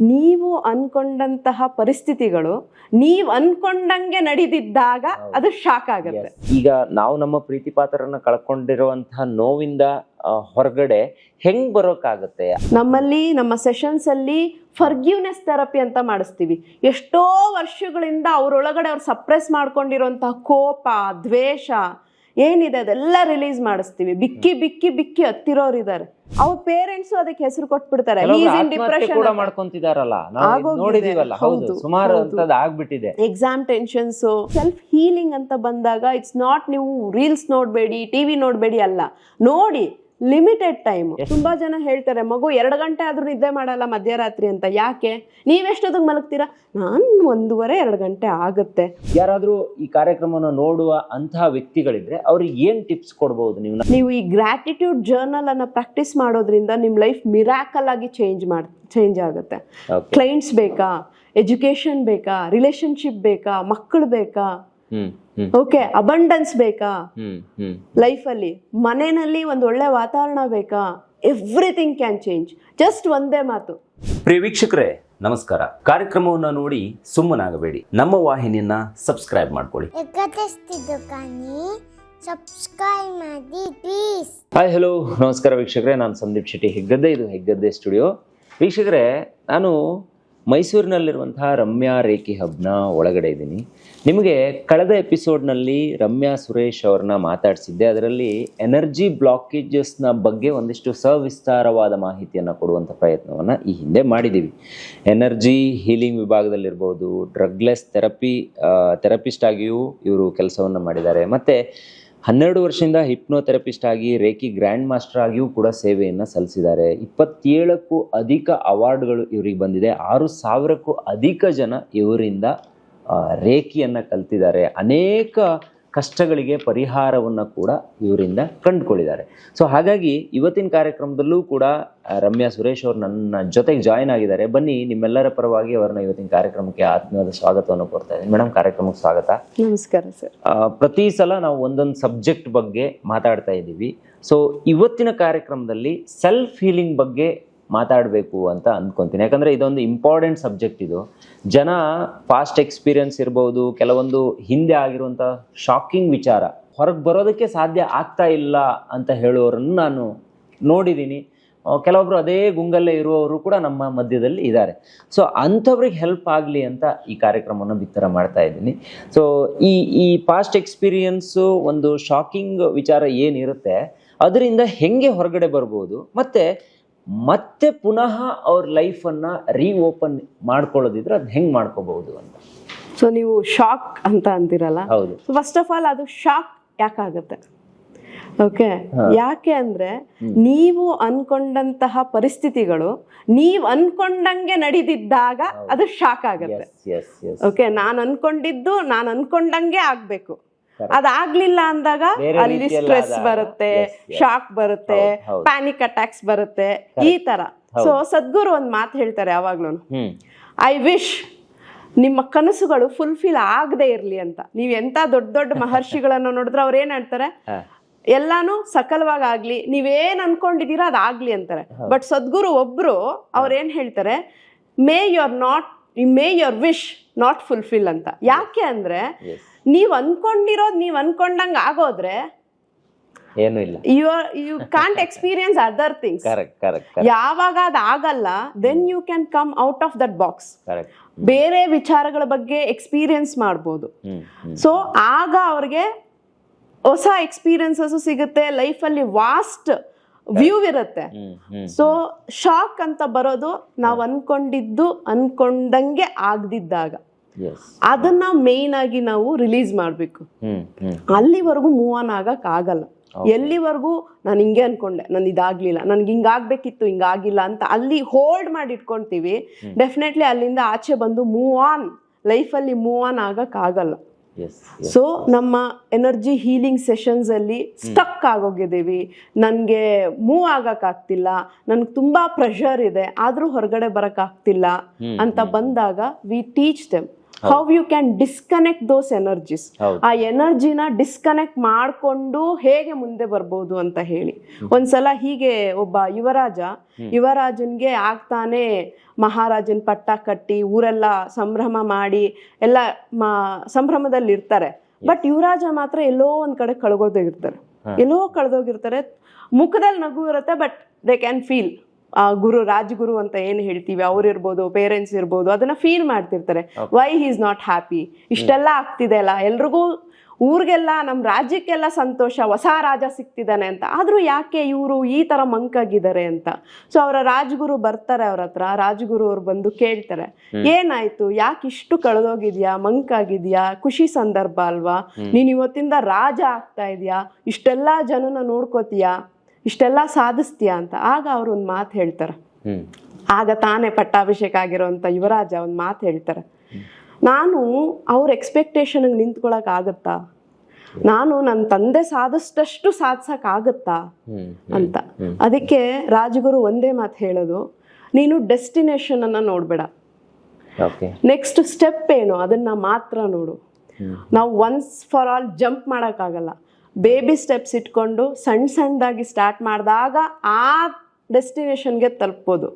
ನೀವು ಅನ್ಕೊಂಡಂತಹ ಪರಿಸ್ಥಿತಿಗಳು ನೀವು ಅನ್ಕೊಂಡಂಗೆ ನಡೆದಿದ್ದಾಗ ಅದು ಶಾಕ್ ಆಗುತ್ತೆ. ಈಗ ನಾವು ನಮ್ಮ ಪ್ರೀತಿ ಪಾತ್ರರನ್ನ ಕಳ್ಕೊಂಡಿರುವಂತಹ ನೋವಿಂದ ಹೊರಗಡೆ ಹೆಂಗ್ ಬರೋಕ್ಕಾಗುತ್ತೆ ನಮ್ಮಲ್ಲಿ ನಮ್ಮ ಸೆಷನ್ಸ್ ಅಲ್ಲಿ ಫರ್ಗ್ಯೂನೆಸ್ ಥೆರಪಿ ಅಂತ ಮಾಡಿಸ್ತೀವಿ. ಎಷ್ಟೋ ವರ್ಷಗಳಿಂದ ಅವರೊಳಗಡೆ ಅವ್ರು ಸಪ್ರೆಸ್ ಮಾಡ್ಕೊಂಡಿರೋಂತಹ ಕೋಪ ದ್ವೇಷ ಏನಿದೆ ಅದೆಲ್ಲ ರಿಲೀಸ್ ಮಾಡಿಸ್ತೀವಿ. ಬಿಕ್ಕಿ ಬಿಕ್ಕಿ ಬಿಕ್ಕಿ ಹತ್ತಿರೋರು ಇದ್ದಾರೆ ಅವ್ರ ಪೇರೆಂಟ್ಸ್ ಅದಕ್ಕೆ ಹೆಸರು ಕೊಟ್ಬಿಡ್ತಾರೆ. ಕೂಡ ಮಾಡ್ಕೊಂತಿದಾರಲ್ಲ. ನೋಡಿದೀವಲ್ಲ. ಹೌದು. ಸುಮಾರು ಆಗ್ಬಿಟ್ಟಿದೆ. ಎಕ್ಸಾಮ್ ಟೆನ್ಷನ್ಸ್ ಸೆಲ್ಫ್ ಹೀಲಿಂಗ್ ಅಂತ ಬಂದಾಗ ಇಟ್ಸ್ ನಾಟ್ ನೀವು ರೀಲ್ಸ್ ನೋಡಬೇಡಿ ಟಿವಿ ನೋಡಬೇಡಿ ಅಲ್ಲ. ನೋಡಿ ಲಿಮಿಟೆಡ್ ಟೈಮ್ ತುಂಬಾ ಜನ ಹೇಳ್ತಾರೆ ಮಗು ಎರಡು ಗಂಟೆ ಆದ್ರೂ ನಿದ್ದೆ ಮಾಡಲ್ಲ ಮಧ್ಯರಾತ್ರಿ ಅಂತ. ಯಾಕೆ? ನೀವೆಷ್ಟೊತ್ತಿಗೆ ಮಲಗ್ತೀರಾ? ನಾನು ಒಂದೂವರೆ ಎರಡು ಗಂಟೆ ಆಗುತ್ತೆ. ಯಾರಾದ್ರೂ ಈ ಕಾರ್ಯಕ್ರಮವನ್ನು ನೋಡುವ ಅಂತಹ ವ್ಯಕ್ತಿಗಳಿದ್ರೆ ಅವ್ರಿಗೆ ಏನ್ ಟಿಪ್ಸ್ ಕೊಡ್ಬೋದು ನೀವು? ನೀವು ಈ ಗ್ರಾಟಿಟ್ಯೂಡ್ ಜರ್ನಲ್ ಅನ್ನ ಪ್ರಾಕ್ಟೀಸ್ ಮಾಡೋದ್ರಿಂದ ನಿಮ್ಮ ಲೈಫ್ ಮಿರಾಕಲ್ ಆಗಿ ಚೇಂಜ್ ಮಾಡ್ ಚೇಂಜ್ ಆಗುತ್ತೆ. ಕ್ಲೈಂಟ್ಸ್ ಬೇಕಾ? ಎಜುಕೇಶನ್ ಬೇಕಾ? ರಿಲೇಶನ್ಶಿಪ್ ಬೇಕಾ? ಮಕ್ಕಳು ಬೇಕಾ? ಓಕೆ ಅಬಂಡನ್ಸ್ ಬೇಕಾ? ಹ್ಮ್ ಹ್ಮ್. ಲೈಫಲ್ಲಿ ಮನೆಯಲ್ಲಿ ಒಂದು ಒಳ್ಳೆ ವಾತಾವರಣ ಬೇಕಾ? ಎವ್ರಿಥಿಂಗ್ ಕ್ಯಾನ್ ಚೇಂಜ್ ಜಸ್ಟ್ ಒಂದೇ ಮಾತು. ಪ್ರಿಯ ವೀಕ್ಷಕರೇ ನಮಸ್ಕಾರ. ಕಾರ್ಯಕ್ರಮವನ್ನು ನೋಡಿ ಸುಮ್ಮನಾಗಬೇಡಿ. ನಮ್ಮ ವಾಹಿನಿಯನ್ನ ಸಬ್ಸ್ಕ್ರೈಬ್ ಮಾಡ್ಕೊಳ್ಳಿ. ಸಬ್ಸ್ಕ್ರೈಬ್ ಮಾಡಿ ಪ್ಲೀಸ್ ಹಾಯ್ ಹಲೋ ನಮಸ್ಕಾರ ವೀಕ್ಷಕರೇ ನಾನು ಸಂದೀಪ್ ಶೆಟ್ಟಿ ಹೆಗ್ಗದ್ದೆ ಇದು ಹೆಗ್ಗದ್ದೆ ಸ್ಟುಡಿಯೋ ವೀಕ್ಷಕರೇ ನಾನು ಮೈಸೂರಿನಲ್ಲಿರುವಂತಹ ರಮ್ಯಾ ರೇಖಿ ಹಬ್ನ ಒಳಗಡೆ ಇದ್ದೀನಿ. ನಿಮಗೆ ಕಳೆದ ಎಪಿಸೋಡ್ನಲ್ಲಿ ರಮ್ಯಾ ಸುರೇಶ್ ಅವ್ರನ್ನ ಮಾತಾಡಿಸಿದ್ದೆ. ಅದರಲ್ಲಿ ಎನರ್ಜಿ ಬ್ಲಾಕೇಜಸ್ನ ಬಗ್ಗೆ ಒಂದಿಷ್ಟು ಸವಿಸ್ತಾರವಾದ ಮಾಹಿತಿಯನ್ನು ಕೊಡುವಂಥ ಪ್ರಯತ್ನವನ್ನು ಈ ಹಿಂದೆ ಮಾಡಿದ್ದೀವಿ ಎನರ್ಜಿ ಹೀಲಿಂಗ್ ವಿಭಾಗದಲ್ಲಿರ್ಬೋದು, ಡ್ರಗ್ಲೆಸ್ ಥೆರಪಿ ಥೆರಪಿಸ್ಟ್ ಆಗಿಯೂ ಇವರು ಕೆಲಸವನ್ನು ಮಾಡಿದ್ದಾರೆ. ಮತ್ತು ಹನ್ನೆರಡು ವರ್ಷದಿಂದ ಹಿಪ್ನೋಥೆರಪಿಸ್ಟ್ ಆಗಿ ರೇಖಿ ಗ್ರ್ಯಾಂಡ್ ಮಾಸ್ಟರ್ ಆಗಿಯೂ ಕೂಡ ಸೇವೆಯನ್ನು ಸಲ್ಲಿಸಿದ್ದಾರೆ. ಇಪ್ಪತ್ತೇಳಕ್ಕೂ ಅಧಿಕ ಅವಾರ್ಡ್ಗಳು ಇವರಿಗೆ ಬಂದಿದೆ. ಆರು ಸಾವಿರಕ್ಕೂ ಅಧಿಕ ಜನ ಇವರಿಂದ ರೇಖಿಯನ್ನು ಕಲ್ತಿದ್ದಾರೆ. ಅನೇಕ ಕಷ್ಟಗಳಿಗೆ ಪರಿಹಾರವನ್ನು ಕೂಡ ಇವರಿಂದ ಕಂಡುಕೊಂಡಿದ್ದಾರೆ ಸೊ ಹಾಗಾಗಿ ಇವತ್ತಿನ ಕಾರ್ಯಕ್ರಮದಲ್ಲೂ ಕೂಡ ರಮ್ಯಾ ಸುರೇಶ್ ಅವರು ನನ್ನ ಜೊತೆಗೆ ಜಾಯ್ನ್ ಆಗಿದ್ದಾರೆ. ಬನ್ನಿ ನಿಮ್ಮೆಲ್ಲರ ಪರವಾಗಿ ಅವರನ್ನ ಇವತ್ತಿನ ಕಾರ್ಯಕ್ರಮಕ್ಕೆ ಆತ್ಮೀಯವಾದ ಸ್ವಾಗತವನ್ನು ಕೊಡ್ತಾ ಇದ್ದೀನಿ. ಮೇಡಮ್ ಕಾರ್ಯಕ್ರಮಕ್ಕೆ ಸ್ವಾಗತ. ನಮಸ್ಕಾರ ಸರ್. ಪ್ರತಿ ಸಲ ನಾವು ಒಂದೊಂದು ಸಬ್ಜೆಕ್ಟ್ ಬಗ್ಗೆ ಮಾತಾಡ್ತಾ ಇದ್ದೀವಿ. ಸೊ ಇವತ್ತಿನ ಕಾರ್ಯಕ್ರಮದಲ್ಲಿ ಸೆಲ್ಫ್ ಹೀಲಿಂಗ್ ಬಗ್ಗೆ ಮಾತಾಡಬೇಕು ಅಂತ ಅಂದ್ಕೊತೀನಿ ಯಾಕಂದರೆ ಇದೊಂದು ಇಂಪಾರ್ಟೆಂಟ್ ಸಬ್ಜೆಕ್ಟ್ ಇದು. ಜನ ಪಾಸ್ಟ್ ಎಕ್ಸ್ಪೀರಿಯನ್ಸ್ ಇರ್ಬೋದು, ಕೆಲವೊಂದು ಹಿಂದೆ ಆಗಿರುವಂಥ ಶಾಕಿಂಗ್ ವಿಚಾರ, ಹೊರಗೆ ಬರೋದಕ್ಕೆ ಸಾಧ್ಯ ಆಗ್ತಾ ಇಲ್ಲ ಅಂತ ಹೇಳುವವರನ್ನು ನಾನು ನೋಡಿದ್ದೀನಿ ಕೆಲವೊಬ್ರು ಅದೇ ಗುಂಗಲ್ಲೇ ಇರುವವರು ಕೂಡ ನಮ್ಮ ಮಧ್ಯದಲ್ಲಿ ಇದ್ದಾರೆ. ಸೊ ಅಂಥವ್ರಿಗೆ ಹೆಲ್ಪ್ ಆಗಲಿ ಅಂತ ಈ ಕಾರ್ಯಕ್ರಮವನ್ನು ಬಿತ್ತರ ಮಾಡ್ತಾ ಇದ್ದೀನಿ. ಸೊ ಈ ಈ ಪಾಸ್ಟ್ ಎಕ್ಸ್ಪೀರಿಯನ್ಸು ಒಂದು ಶಾಕಿಂಗ್ ವಿಚಾರ ಏನಿರುತ್ತೆ, ಅದರಿಂದ ಹೆಂಗೆ ಹೊರಗಡೆ ಬರ್ಬೋದು, ಮತ್ತು ಮತ್ತೆ ಪುನಃ ಅವ್ರ ಲೈಫನ್ನು ರೀಓಪನ್ ಮಾಡ್ಕೊಳ್ಳೋದಿದ್ರೆ ಅದು ಹೆಂಗೆ ಮಾಡ್ಕೋಬಹುದು ಅಂತ. ಸೊ ನೀವು ಶಾಕ್ ಅಂತ ಅಂತೀರಲ್ಲ? ಹೌದು. ಫಸ್ಟ್ ಆಫ್ ಆಲ್ ಅದು ಶಾಕ್ ಯಾಕಾಗುತ್ತೆ? ಓಕೆ ಯಾಕೆ ಅಂದ್ರೆ ನೀವು ಅನ್ಕೊಂಡಂತಹ ಪರಿಸ್ಥಿತಿಗಳು ನೀವ್ ಅನ್ಕೊಂಡಂಗೆ ನಡೆದಿದ್ದಾಗ ಅದು ಶಾಕ್ ಆಗುತ್ತೆ. ಓಕೆ ನಾನು ಅನ್ಕೊಂಡಿದ್ದು ನಾನು ಅನ್ಕೊಂಡಂಗೆ ಆಗ್ಬೇಕು. ಅದಾಗ್ಲಿಲ್ಲ ಅಂದಾಗ ಅಲ್ಲಿ ಸ್ಟ್ರೆಸ್ ಬರುತ್ತೆ. ಶಾಕ್ ಬರುತ್ತೆ. ಪ್ಯಾನಿಕ್ ಅಟ್ಯಾಕ್ಸ್ ಬರುತ್ತೆ ಈ ತರ. ಸೊ ಸದ್ಗುರು ಒಂದ್ ಮಾತು ಹೇಳ್ತಾರೆ ಯಾವಾಗ್ಲೂ ಐ ವಿಶ್ ನಿಮ್ಮ ಕನಸುಗಳು ಫುಲ್ಫಿಲ್ ಆಗದೆ ಇರ್ಲಿ ಅಂತ. ನೀವ್ ಎಂತ ದೊಡ್ಡ ದೊಡ್ಡ ಮಹರ್ಷಿಗಳನ್ನು ನೋಡಿದ್ರೆ ಅವ್ರು ಏನ್ ಹೇಳ್ತಾರೆ. ಎಲ್ಲಾನು ಸಕಲವಾಗಿ ಆಗ್ಲಿ ನೀವೇನ್ ಅನ್ಕೊಂಡಿದೀರಾ ಅದಾಗ್ಲಿ ಅಂತಾರೆ. ಬಟ್ ಸದ್ಗುರು ಒಬ್ರು ಅವ್ರು ಏನ್ ಹೇಳ್ತಾರೆ? May your not may your wish not fulfil ಅಂತ. ಯಾಕೆ ಅಂದ್ರೆ ನೀವ್ ಅನ್ಕೊಂಡಿರೋದು ನೀವ್ ಅನ್ಕೊಂಡಂಗೆ ಆಗೋದ್ರೆ ಏನು ಇಲ್ಲ. You you can't experience other things correct correct ಯಾವಾಗ ಅದು ಆಗಲ್ಲ then you can come out of that box ಬೇರೆ ವಿಚಾರಗಳ ಬಗ್ಗೆ ಎಕ್ಸ್ಪೀರಿಯನ್ಸ್ ಮಾಡ್ಬೋದು. ಸೊ ಆಗ ಅವ್ರಿಗೆ ಹೊಸ ಎಕ್ಸ್ಪೀರಿಯನ್ಸಸ್ ಸಿಗುತ್ತೆ ಲೈಫಲ್ಲಿ ವಾಸ್ಟ್ ವ್ಯೂ ಇರುತ್ತೆ. ಸೊ ಶಾಕ್ ಅಂತ ಬರೋದು ನಾವು ಅನ್ಕೊಂಡಿದ್ದು ಅನ್ಕೊಂಡಂಗೆ ಆಗದಿದ್ದಾಗ. ಅದನ್ನ ಮೇನ್ ಆಗಿ ನಾವು ರಿಲೀಸ್ ಮಾಡಬೇಕು. ಅಲ್ಲಿವರೆಗೂ ಮೂವ್ ಆನ್ ಆಗಕ್ ಆಗಲ್ಲ. ಎಲ್ಲಿವರೆಗೂ ನಾನು ಹಿಂಗೆ ಅನ್ಕೊಂಡೆ ನಾನು ಇದಾಗ್ಲಿಲ್ಲ ನನ್ಗೆ ಹಿಂಗಾಗ್ಬೇಕಿತ್ತು ಹಿಂಗಾಗಿಲ್ಲ ಅಂತ ಅಲ್ಲಿ ಹೋಲ್ಡ್ ಮಾಡಿ ಇಟ್ಕೊಂತೀವಿ ಡೆಫಿನೆಟ್ಲಿ ಅಲ್ಲಿಂದ ಆಚೆ ಬಂದು ಮೂವ್ ಆನ್ ಲೈಫಲ್ಲಿ ಮೂವ್ ಆನ್ ಆಗಕ್ ಆಗಲ್ಲ. ಸೊ ನಮ್ಮ ಎನರ್ಜಿ ಹೀಲಿಂಗ್ ಸೆಷನ್ಸ್ ಅಲ್ಲಿ ಸ್ಟಕ್ ಆಗೋಗಿದ್ದೀವಿ. ನನಗೆ ಮೂವ್ ಆಗಕ್ಕಾಗ್ತಿಲ್ಲ ನನ್ಗೆ ತುಂಬಾ ಪ್ರೆಷರ್ ಇದೆ ಆದ್ರೂ ಹೊರಗಡೆ ಬರಕ್ ಆಗ್ತಿಲ್ಲ ಅಂತ ಬಂದಾಗ we teach them how you can disconnect those energies. ಆ ಎನರ್ಜಿನ ಡಿಸ್ಕನೆಕ್ಟ್ ಮಾಡಿಕೊಂಡು ಹೇಗೆ ಮುಂದೆ ಬರ್ಬೋದು ಅಂತ ಹೇಳಿ. ಒಂದ್ಸಲ ಹೀಗೆ ಒಬ್ಬ ಯುವರಾಜ ಯುವರಾಜನ್ಗೆ ಆಗ್ತಾನೆ ಮಹಾರಾಜನ್ ಪಟ್ಟ ಕಟ್ಟಿ ಊರೆಲ್ಲ ಸಂಭ್ರಮ ಮಾಡಿ ಎಲ್ಲ ಮಾ ಸಂಭ್ರಮದಲ್ಲಿ ಇರ್ತಾರೆ ಬಟ್ ಯುವರಾಜ ಮಾತ್ರ ಎಲ್ಲೋ ಒಂದ್ ಕಡೆ ಕಳ್ಗೋಗಿರ್ತಾರೆ ಎಲ್ಲೋ ಕಳ್ದೋಗಿರ್ತಾರೆ. ಮುಖದಲ್ಲಿ ನಗು ಇರುತ್ತೆ ಬಟ್ ದೇ ಕ್ಯಾನ್ ಫೀಲ್ ಗುರು ರಾಜಗುರು ಅಂತ ಏನು ಹೇಳ್ತೀವಿ ಅವ್ರು ಇರ್ಬೋದು ಪೇರೆಂಟ್ಸ್ ಇರ್ಬೋದು ಅದನ್ನ ಫೀಲ್ ಮಾಡ್ತಿರ್ತಾರೆ. Why he is not happy ಇಷ್ಟೆಲ್ಲ ಆಗ್ತಿದೆ ಅಲ್ಲ ಎಲ್ರಿಗೂ ಊರಿಗೆಲ್ಲ ನಮ್ಮ ರಾಜ್ಯಕ್ಕೆಲ್ಲ ಸಂತೋಷ ಹೊಸ ರಾಜ ಸಿಕ್ತಿದ್ದಾನೆ ಅಂತ. ಆದರೂ ಯಾಕೆ ಇವರು ಈ ತರ ಮಂಕಾಗಿದ್ದಾರೆ ಅಂತ? ಸೊ ಅವರ ರಾಜಗುರು ಬರ್ತಾರೆ ಅವ್ರ ಹತ್ರ ರಾಜಗುರು ಅವ್ರು ಬಂದು ಕೇಳ್ತಾರೆ ಏನಾಯ್ತು? ಯಾಕೆ ಇಷ್ಟು ಕಳೆದೋಗಿದ್ಯಾ? ಮಂಕಾಗಿದ್ಯಾ? ಖುಷಿ ಸಂದರ್ಭ ಅಲ್ವಾ? ನೀನು ಇವತ್ತಿಂದ ರಾಜ ಆಗ್ತಾ ಇದೆಯಾ? ಇಷ್ಟೆಲ್ಲ ಜನನ ನೋಡ್ಕೋತೀಯಾ? ಇಷ್ಟೆಲ್ಲ ಸಾಧಿಸ್ತೀಯ ಅಂತ ಆಗ ಅವ್ರು ಒಂದು ಮಾತು ಹೇಳ್ತಾರೆ. ಆಗ ತಾನೇ ಪಟ್ಟಾಭಿಷೇಕ ಆಗಿರೋಂತ ಯುವರಾಜ ಒಂದು ಮಾತು ಹೇಳ್ತಾರೆ. ನಾನು ಅವ್ರ ಎಕ್ಸ್ಪೆಕ್ಟೇಷನ್ಗೆ ನಿಂತ್ಕೊಳಕ್ ಆಗತ್ತಾ? ನಾನು ನನ್ನ ತಂದೆ ಸಾಧಿಸಿದಷ್ಟು ಸಾಧಿಸಕ್ ಆಗತ್ತಾ? ಅಂತ. ಅದಕ್ಕೆ ರಾಜಗುರು ಒಂದೇ ಮಾತು ಹೇಳೋದು ನೀನು ಡೆಸ್ಟಿನೇಷನ್ ಅನ್ನ ನೋಡ್ಬೇಡ. ನೆಕ್ಸ್ಟ್ ಸ್ಟೆಪ್ ಏನು? ಅದನ್ನ ಮಾತ್ರ ನೋಡು. ನಾವು ಒನ್ಸ್ ಫಾರ್ ಆಲ್ ಜಂಪ್ ಮಾಡೋಕ್ಕಾಗಲ್ಲ ಬೇಬಿ ಸ್ಟೆಪ್ಸ್ ಇಟ್ಕೊಂಡು ಸಣ್ಣ ಸಣ್ಣದಾಗಿ ಸ್ಟಾರ್ಟ್ ಮಾಡಿದಾಗ ಆ ಡೆಸ್ಟಿನೇಷನ್ಗೆ ತಲುಪ್ಬೋದು.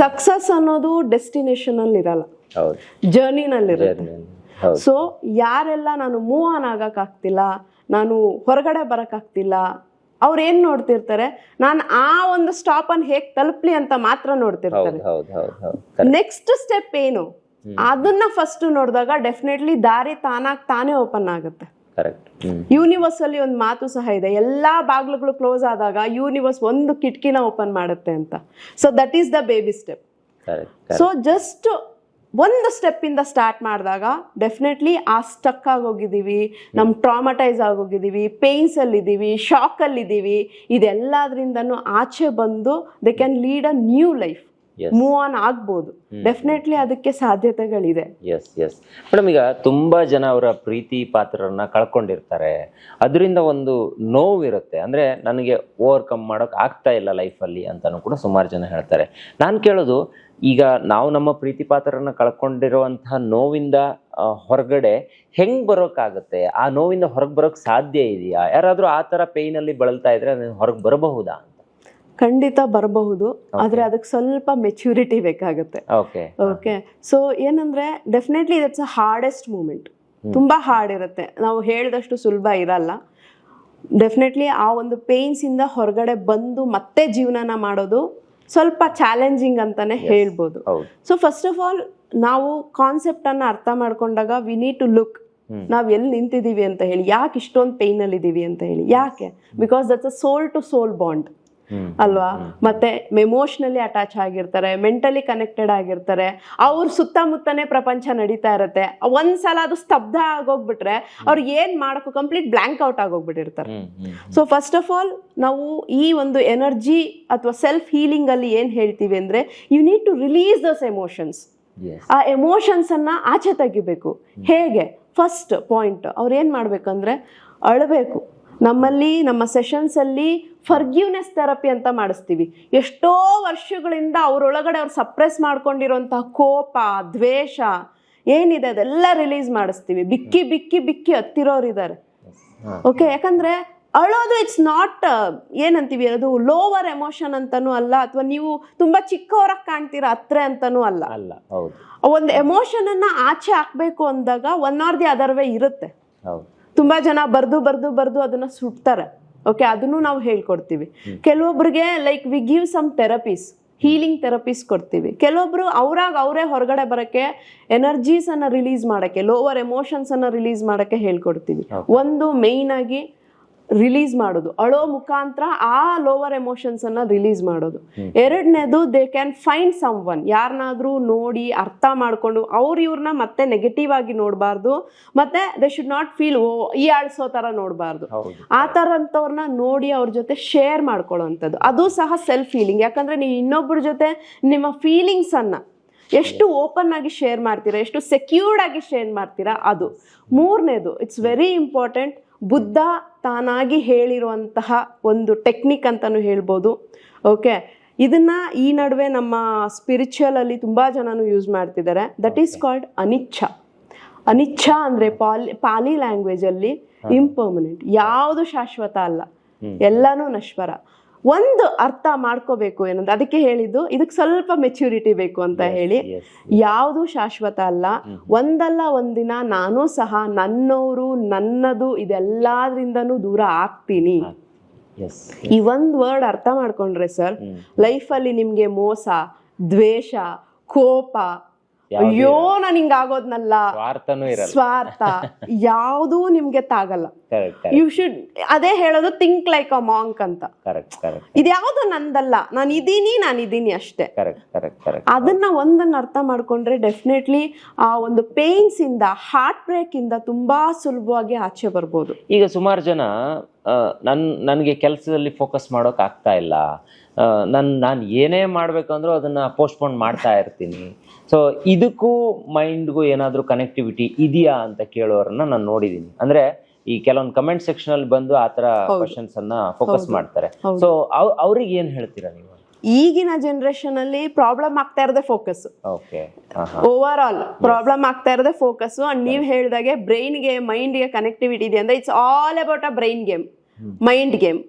ಸಕ್ಸಸ್ ಅನ್ನೋದು ಡೆಸ್ಟಿನೇಷನ್ ಅಲ್ಲಿ ಇರಲ್ಲ ಜರ್ನಿನಲ್ಲಿರುತ್ತೆ ಸೊ ಯಾರೆಲ್ಲ ನಾನು ಮೂವ್ ಆನ್ ಆಗಕ್ಕಾಗ್ತಿಲ್ಲ ನಾನು ಹೊರಗಡೆ ಬರಕ್ಕಾಗ್ತಿಲ್ಲ ಅವ್ರು ಏನ್ ನೋಡ್ತಿರ್ತಾರೆ? ನಾನು ಆ ಒಂದು ಸ್ಟಾಪ್ ಅನ್ನು ಹೇಗ್ ತಲುಪ್ಲಿ ಅಂತ ಮಾತ್ರ ನೋಡ್ತಿರ್ತಾರೆ. ನೆಕ್ಸ್ಟ್ ಸ್ಟೆಪ್ ಏನು? ಅದನ್ನ ಫಸ್ಟ್ ನೋಡಿದಾಗ ಡೆಫಿನೆಟ್ಲಿ ದಾರಿ ತಾನಾಗ್ ತಾನೇ ಓಪನ್ ಆಗುತ್ತೆ. ಕರೆಕ್ಟ್ ಯೂನಿವರ್ಸ್ ಅಲ್ಲಿ ಒಂದು ಮಾತು ಸಹ ಇದೆ. ಎಲ್ಲಾ ಬಾಗ್ಲುಗಳು ಕ್ಲೋಸ್ ಆದಾಗ ಯೂನಿವರ್ಸ್ ಒಂದು ಕಿಟಕಿನ ಓಪನ್ ಮಾಡುತ್ತೆ ಅಂತ. So that is the baby step so just ಒಂದು ಸ್ಟೆಪ್ ಇಂದ ಸ್ಟಾರ್ಟ್ ಮಾಡಿದಾಗ ಡೆಫಿನೆಟ್ಲಿ ಆ ಸ್ಟಕ್ ಆಗೋಗಿದ್ದೀವಿ ನಮ್ ಟ್ರಾಮಟೈಸ್ ಆಗೋಗಿದ್ದೀವಿ ಪೇನ್ಸ್ ಅಲ್ಲಿ ಇದೀವಿ ಶಾಕ್ ಅಲ್ಲಿ ಇದ್ದೀವಿ ಇದೆಲ್ಲದ್ರಿಂದನೂ ಆಚೆ ಬಂದು they can lead a new life. Move on ಆಗ್ಬೋದು. ಡೆಫಿನೆಟ್ಲಿ ಅದಕ್ಕೆ ಸಾಧ್ಯತೆಗಳಿದೆ. ಎಸ್ ಎಸ್ ಮೇಡಮ್ ಈಗ ತುಂಬಾ ಜನ ಅವರ ಪ್ರೀತಿ ಪಾತ್ರರನ್ನ ಕಳ್ಕೊಂಡಿರ್ತಾರೆ. ಅದರಿಂದ ಒಂದು ನೋವಿರುತ್ತೆ. ಅಂದ್ರೆ ನನಗೆ ಓವರ್ಕಮ್ ಮಾಡೋಕೆ ಆಗ್ತಾ ಇಲ್ಲ ಲೈಫಲ್ಲಿ ಅಂತಾನು ಕೂಡ ಸುಮಾರು ಜನ ಹೇಳ್ತಾರೆ. ನಾನು ಕೇಳೋದು ಈಗ ನಾವು ನಮ್ಮ ಪ್ರೀತಿ ಪಾತ್ರರನ್ನ ಕಳ್ಕೊಂಡಿರುವಂತಹ ನೋವಿಂದ ಹೊರಗಡೆ ಹೆಂಗ್ ಬರೋಕ್ಕಾಗತ್ತೆ ಆ ನೋವಿಂದ ಹೊರಗೆ ಬರೋಕ್ ಸಾಧ್ಯ ಇದೆಯಾ? ಯಾರಾದ್ರೂ ಆ ತರ ಪೇಯ್ನಲ್ಲಿ ಅಲ್ಲಿ ಬಳಲ್ತಾ ಇದ್ರೆ ಹೊರಗೆ ಬರಬಹುದಾ? ಖಂಡಿತ ಬರಬಹುದು ಆದ್ರೆ ಅದಕ್ಕೆ ಸ್ವಲ್ಪ ಮೆಚ್ಯೂರಿಟಿ ಬೇಕಾಗುತ್ತೆ. ಓಕೆ ಓಕೆ ಸೊ ಏನಂದ್ರೆ definitely it's a hardest moment ತುಂಬಾ ಹಾರ್ಡ್ ಇರುತ್ತೆ. ನಾವು ಹೇಳಿದಷ್ಟು ಸುಲಭ ಇರಲ್ಲ. ಡೆಫಿನೆಟ್ಲಿ ಆ ಒಂದು ಪೇನ್ಸ್ ಇಂದ ಹೊರಗಡೆ ಬಂದು ಮತ್ತೆ ಜೀವನನ ಮಾಡೋದು ಸ್ವಲ್ಪ ಚಾಲೆಂಜಿಂಗ್ ಅಂತಾನೆ ಹೇಳ್ಬೋದು. ಸೊ ಫಸ್ಟ್ ಆಫ್ ಆಲ್ ನಾವು ಕಾನ್ಸೆಪ್ಟ್ ಅನ್ನ ಅರ್ಥ ಮಾಡ್ಕೊಂಡಾಗ ವಿ ನೀಡ್ ಟು ಲುಕ್ ನಾವ್ ಎಲ್ಲಿ ನಿಂತಿದೀವಿ ಅಂತ ಹೇಳಿ ಯಾಕೆ ಇಷ್ಟೊಂದು ಪೇನ್ ಅಲ್ಲಿ ಇದೀವಿ ಅಂತ ಹೇಳಿ ಯಾಕೆ? Because that's a soul to soul bond ಅಲ್ವಾ? ಮತ್ತೆ ಎಮೋಷನಲಿ ಅಟ್ಯಾಚ್ ಆಗಿರ್ತಾರೆ ಮೆಂಟಲಿ ಕನೆಕ್ಟೆಡ್ ಆಗಿರ್ತಾರೆ. ಅವ್ರ ಸುತ್ತಮುತ್ತನೇ ಪ್ರಪಂಚ ನಡೀತಾ ಇರುತ್ತೆ. ಒಂದ್ಸಲ ಅದು ಸ್ತಬ್ಧ ಆಗೋಗ್ಬಿಟ್ರೆ ಅವ್ರು ಏನ್ ಮಾಡಕ್ಕೂ ಕಂಪ್ಲೀಟ್ ಬ್ಲಾಂಕ್ ಔಟ್ ಆಗೋಗ್ಬಿಟ್ಟಿರ್ತಾರೆ. ಸೊ ಫಸ್ಟ್ ಆಫ್ ಆಲ್ ನಾವು ಈ ಒಂದು ಎನರ್ಜಿ ಅಥವಾ ಸೆಲ್ಫ್ ಹೀಲಿಂಗ್ ಅಲ್ಲಿ ಏನ್ ಹೇಳ್ತೀವಿ ಅಂದ್ರೆ you need to release those emotions ಆ ಎಮೋಷನ್ಸ್ ಅನ್ನ ಆಚೆ ತೆಗಿಬೇಕು. ಹೇಗೆ? ಫಸ್ಟ್ ಪಾಯಿಂಟ್ ಅವ್ರು ಏನ್ ಮಾಡ್ಬೇಕಂದ್ರೆ ಅಳಬೇಕು. ನಮ್ಮಲ್ಲಿ ನಮ್ಮ ಸೆಷನ್ಸ್ ಅಲ್ಲಿ ಫರ್ಗ್ಯೂನೆಸ್ ಥೆರಪಿ ಅಂತ ಮಾಡಿಸ್ತೀವಿ. ಎಷ್ಟೋ ವರ್ಷಗಳಿಂದ ಅವ್ರೊಳಗಡೆ ಅವ್ರು ಸಪ್ರೆಸ್ ಮಾಡ್ಕೊಂಡಿರೋಂತಹ ಕೋಪ ದ್ವೇಷ ಏನಿದೆ ಅದೆಲ್ಲ ರಿಲೀಸ್ ಮಾಡಿಸ್ತೀವಿ. ಬಿಕ್ಕಿ ಬಿಕ್ಕಿ ಬಿಕ್ಕಿ ಹತ್ತಿರೋರಿದ್ದಾರೆ ಓಕೆ ಯಾಕಂದ್ರೆ ಅಳೋದು ಇಟ್ಸ್ ನಾಟ್ ಏನಂತೀವಿ ಅದು ಲೋವರ್ ಎಮೋಷನ್ ಅಂತಾನೂ ಅಲ್ಲ ಅಥವಾ ನೀವು ತುಂಬಾ ಚಿಕ್ಕವರಾಗಿ ಕಾಣ್ತೀರಾ ಹತ್ರ ಅಂತಾನೂ ಅಲ್ಲ. ಅಲ್ಲ ಒಂದು ಎಮೋಷನ್ ಅನ್ನ ಆಚೆ ಹಾಕ್ಬೇಕು ಅಂದಾಗ one or the other way ಇರುತ್ತೆ. ತುಂಬಾ ಜನ ಬರ್ದು ಬರ್ದು ಬರ್ದು ಅದನ್ನ ಸುಡ್ತಾರೆ ಓಕೆ ಅದನ್ನು ನಾವು ಹೇಳ್ಕೊಡ್ತೀವಿ. ಕೆಲವೊಬ್ರಿಗೆ like we give some therapies healing therapies ಕೊಡ್ತೀವಿ. ಕೆಲವೊಬ್ರು ಅವ್ರಾಗ ಅವರೇ ಹೊರಗಡೆ ಬರಕ್ಕೆ ಎನರ್ಜೀಸ್ ಅನ್ನ ರಿಲೀಸ್ ಮಾಡಕ್ಕೆ ಲೋವರ್ ಎಮೋಷನ್ಸ್ ಅನ್ನ ರಿಲೀಸ್ ಮಾಡಕ್ಕೆ ಹೇಳ್ಕೊಡ್ತೀವಿ. ಒಂದು ಮೇಯ್ನ್ ಆಗಿ ರಿಲೀಸ್ ಮಾಡೋದು. ಅಳೋ ಮುಖಾಂತರ ಆ ಲೋವರ್ ಎಮೋಷನ್ಸ್ ಅನ್ನ ರಿಲೀಸ್ ಮಾಡೋದು. ಎರಡನೇದು they can find someone ಯಾರನ್ನಾದ್ರೂ ನೋಡಿ ಅರ್ಥ ಮಾಡ್ಕೊಂಡು ಅವ್ರು ಇವ್ರನ್ನ ಮತ್ತೆ ನೆಗೆಟಿವ್ ಆಗಿ ನೋಡಬಾರ್ದು. ಮತ್ತೆ ದೇ ಶುಡ್ ನಾಟ್ ಫೀಲ್ ಓ ಈ ಆಳ್ಸೋ ತರ ನೋಡಬಾರ್ದು. ಆ ತರ ಅಂಥವ್ರನ್ನ ನೋಡಿ ಅವ್ರ ಜೊತೆ ಶೇರ್ ಮಾಡ್ಕೊಳ್ಳೋವಂಥದ್ದು ಅದು ಸಹ ಸೆಲ್ಫ್ ಫೀಲಿಂಗ್ ಯಾಕಂದ್ರೆ ನೀವು ಇನ್ನೊಬ್ಬರ ಜೊತೆ ನಿಮ್ಮ ಫೀಲಿಂಗ್ಸ್ ಅನ್ನ ಎಷ್ಟು ಓಪನ್ ಆಗಿ ಶೇರ್ ಮಾಡ್ತೀರಾ ಎಷ್ಟು ಸೆಕ್ಯೂರ್ಡ್ ಆಗಿ ಶೇರ್ ಮಾಡ್ತೀರಾ ಅದು. ಮೂರನೇದು ಇಟ್ಸ್ ವೆರಿ ಇಂಪಾರ್ಟೆಂಟ್ ಬುದ್ಧ ತಾನಾಗಿ ಹೇಳಿರುವಂತಹ ಒಂದು ಟೆಕ್ನಿಕ್ ಅಂತಲೂ ಹೇಳ್ಬೋದು. ಓಕೆ ಇದನ್ನ ಈ ನಡುವೆ ನಮ್ಮ ಸ್ಪಿರಿಚುವಲ್ ಅಲ್ಲಿ ತುಂಬಾ ಜನನು ಯೂಸ್ ಮಾಡ್ತಿದ್ದಾರೆ. ದಟ್ ಈಸ್ ಕಾಲ್ಡ್ ಅನಿಚ್ಛ. ಅನಿಚ್ಛ ಅಂದ್ರೆ ಪಾಲಿ ಪಾಲಿ ಲ್ಯಾಂಗ್ವೇಜ್ ಅಲ್ಲಿ ಇಂಪರ್ಮನೆಂಟ್ ಯಾವುದು ಶಾಶ್ವತ ಅಲ್ಲ. ಎಲ್ಲಾನು ನಶ್ವರ. ಒಂದು ಅರ್ಥ ಮಾಡ್ಕೋಬೇಕು ಏನಂದ್ರೆ ಅದಕ್ಕೆ ಹೇಳಿದ್ದು ಇದಕ್ಕೆ ಸ್ವಲ್ಪ ಮೆಚ್ಯೂರಿಟಿ ಬೇಕು ಅಂತ ಹೇಳಿ. ಯಾವುದು ಶಾಶ್ವತ ಅಲ್ಲ. ಒಂದಲ್ಲ ಒಂದಿನ ನಾನು ಸಹ ನನ್ನವರು ನನ್ನದು ಇದೆಲ್ಲದ್ರಿಂದನೂ ದೂರ ಆಗ್ತೀನಿ. ಈ ಒಂದ್ ವರ್ಡ್ ಅರ್ಥ ಮಾಡ್ಕೊಂಡ್ರೆ ಸರ್ ಲೈಫಲ್ಲಿ ನಿಮ್ಗೆ ಮೋಸ ದ್ವೇಷ ಕೋಪ ಅಯ್ಯೋ ನಾನು ಹಿಂಗಾಗೋದ್ನಲ್ಲ. ಸ್ವಾರ್ಥ. ಯಾವುದು ನಿಮ್ಗೆ ತಾಗಲ್ಲ. ಯು ಶುಡ್ ಅದೇ ಹೇಳೋದು ಥಿಂಕ್ ಲೈಕ್ ಅ ಮಾಂಕ್ ಅಂತ. ಇದ್ಯಾವುದು ನಂದಲ್ಲ. ನಾನು ಇದೀನಿ ನಾನು ಇದೀನಿ ಅಷ್ಟೇ. ಕರೆಕ್ಟ್ ಕರೆಕ್ಟ್ ಕರೆಕ್ಟ್ ಅದನ್ನ ಒಂದನ್ನ ಅರ್ಥ ಮಾಡ್ಕೊಂಡ್ರೆ ಡೆಫಿನೆಟ್ಲಿ ಆ ಒಂದು ಪೇನ್ಸ್ ಇಂದ ಹಾರ್ಟ್ ಬ್ರೇಕ್ ಇಂದ ತುಂಬಾ ಸುಲಭವಾಗಿ ಆಚೆ ಬರ್ಬೋದು. ಈಗ ಸುಮಾರು ಜನ ನನ್ ನನಗೆ ಕೆಲಸದಲ್ಲಿ ಫೋಕಸ್ ಮಾಡೋಕೆ ಆಗ್ತಾ ಇಲ್ಲ. ನನ್ನ ನಾನು ಏನೇ ಮಾಡಬೇಕಂದ್ರೂ ಅದನ್ನ ಪೋಸ್ಟ್ಪೋನ್ ಮಾಡ್ತಾ ಇರ್ತೀನಿ. ಸೊ ಇದಕ್ಕೂ ಮೈಂಡ್ಗೂ ಏನಾದರೂ ಕನೆಕ್ಟಿವಿಟಿ ಇದೆಯಾ ಅಂತ ಕೇಳೋರನ್ನ ನಾನು ನೋಡಿದ್ದೀನಿ ಅಂದ್ರೆ ಈ ಕೆಲವೊಂದು ಕಮೆಂಟ್ ಸೆಕ್ಷನ್ ಅಲ್ಲಿ ಬಂದು ಆ ಥರ ಕ್ವಶನ್ಸ್ ಅನ್ನ ಫೋಕಸ್ ಮಾಡ್ತಾರೆ. ಸೊ ಅವ್ರಿಗೆ ಏನ್ ಹೇಳ್ತೀರಾ ನೀವು? ಈಗಿನ ಜನರೇಷನ್ ಅಲ್ಲಿ ಪ್ರಾಬ್ಲಮ್ ಆಗ್ತಾ ಇರೋದೇ ಫೋಕಸ್ ಓವರ್ ಆಲ್ ಪ್ರಾಬ್ಲಮ್ ಆಗ್ತಾ ಇರೋದೇ ಫೋಕಸ್ ಅಂಡ್ ನೀವ್ ಹೇಳಿದಾಗೆ ಬ್ರೈನ್ಗೆ ಮೈಂಡ್ಗೆ ಕನೆಕ್ಟಿವಿಟಿ ಇದೆ ಅಂದ್ರೆ it's all about a brain game mind game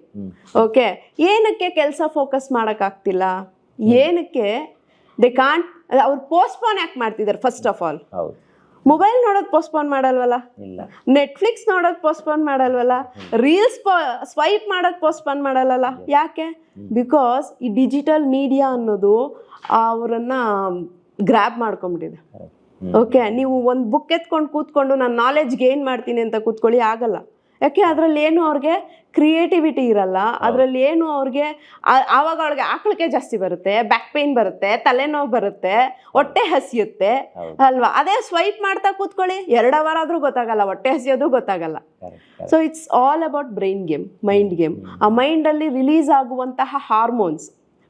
okay ಏನಕ್ಕೆ ಕೆಲಸ ಫೋಕಸ್ ಮಾಡೋಕ್ಕಾಗ್ತಿಲ್ಲ? ಏನಕ್ಕೆ? ದೇ ಕಾಂಟ್ ಅವ್ರು ಪೋಸ್ಟ್ಪೋನ್ ಯಾಕೆ ಮಾಡ್ತಿದ್ದಾರೆ ಫಸ್ಟ್ ಆಫ್ ಆಲ್ ಮೊಬೈಲ್ ನೋಡೋದು ಪೋಸ್ಟ್ಪೋನ್ ಮಾಡಲ್ವಲ್ಲ? ನೆಟ್ಫ್ಲಿಕ್ಸ್ ನೋಡೋದು ಪೋಸ್ಟ್ಪೋನ್ ಮಾಡಲ್ವಲ್ಲ? ರೀಲ್ಸ್ ಸ್ವೈಪ್ ಮಾಡೋದು ಪೋಸ್ಟ್ಪೋನ್ ಮಾಡಲ್ಲಲ್ಲ? ಯಾಕೆ? ಬಿಕಾಸ್ ಈ ಡಿಜಿಟಲ್ ಮೀಡಿಯಾ ಅನ್ನೋದು ಅವರನ್ನ ಗ್ರ್ಯಾಬ್ ಮಾಡ್ಕೊಂಬಿಟ್ಟಿದೆ. ಓಕೆ ನೀವು ಒಂದು ಬುಕ್ ಎತ್ಕೊಂಡು ಕೂತ್ಕೊಂಡು ನಾನು ನಾಲೆಜ್ ಗೇನ್ ಮಾಡ್ತೀನಿ ಅಂತ ಕೂತ್ಕೊಳ್ಳಿ ಆಗಲ್ಲ. ಯಾಕೆ ಅದರಲ್ಲಿ ಏನು ಅವ್ರಿಗೆ ಕ್ರಿಯೇಟಿವಿಟಿ ಇರಲ್ಲ ಅದರಲ್ಲಿ ಏನು ಅವ್ರಿಗೆ ಆವಾಗ ಅವ್ರಿಗೆ ಆಕಳಿಕೆ ಜಾಸ್ತಿ ಬರುತ್ತೆ ಬ್ಯಾಕ್ ಪೇನ್ ಬರುತ್ತೆ ತಲೆನೋವು ಬರುತ್ತೆ ಹೊಟ್ಟೆ ಹಸಿಯುತ್ತೆ ಅಲ್ವಾ? ಅದೇ ಸ್ವೈಪ್ ಮಾಡ್ತಾ ಕೂತ್ಕೊಳ್ಳಿ ಎರಡು ಅವರ್ ಆದರೂ ಗೊತ್ತಾಗಲ್ಲ ಹೊಟ್ಟೆ ಹಸಿಯೋದು ಗೊತ್ತಾಗಲ್ಲ. So it's all about brain game mind game ಆ ಮೈಂಡಲ್ಲಿ ರಿಲೀಸ್ ಆಗುವಂತಹ ಹಾರ್ಮೋನ್ಸ್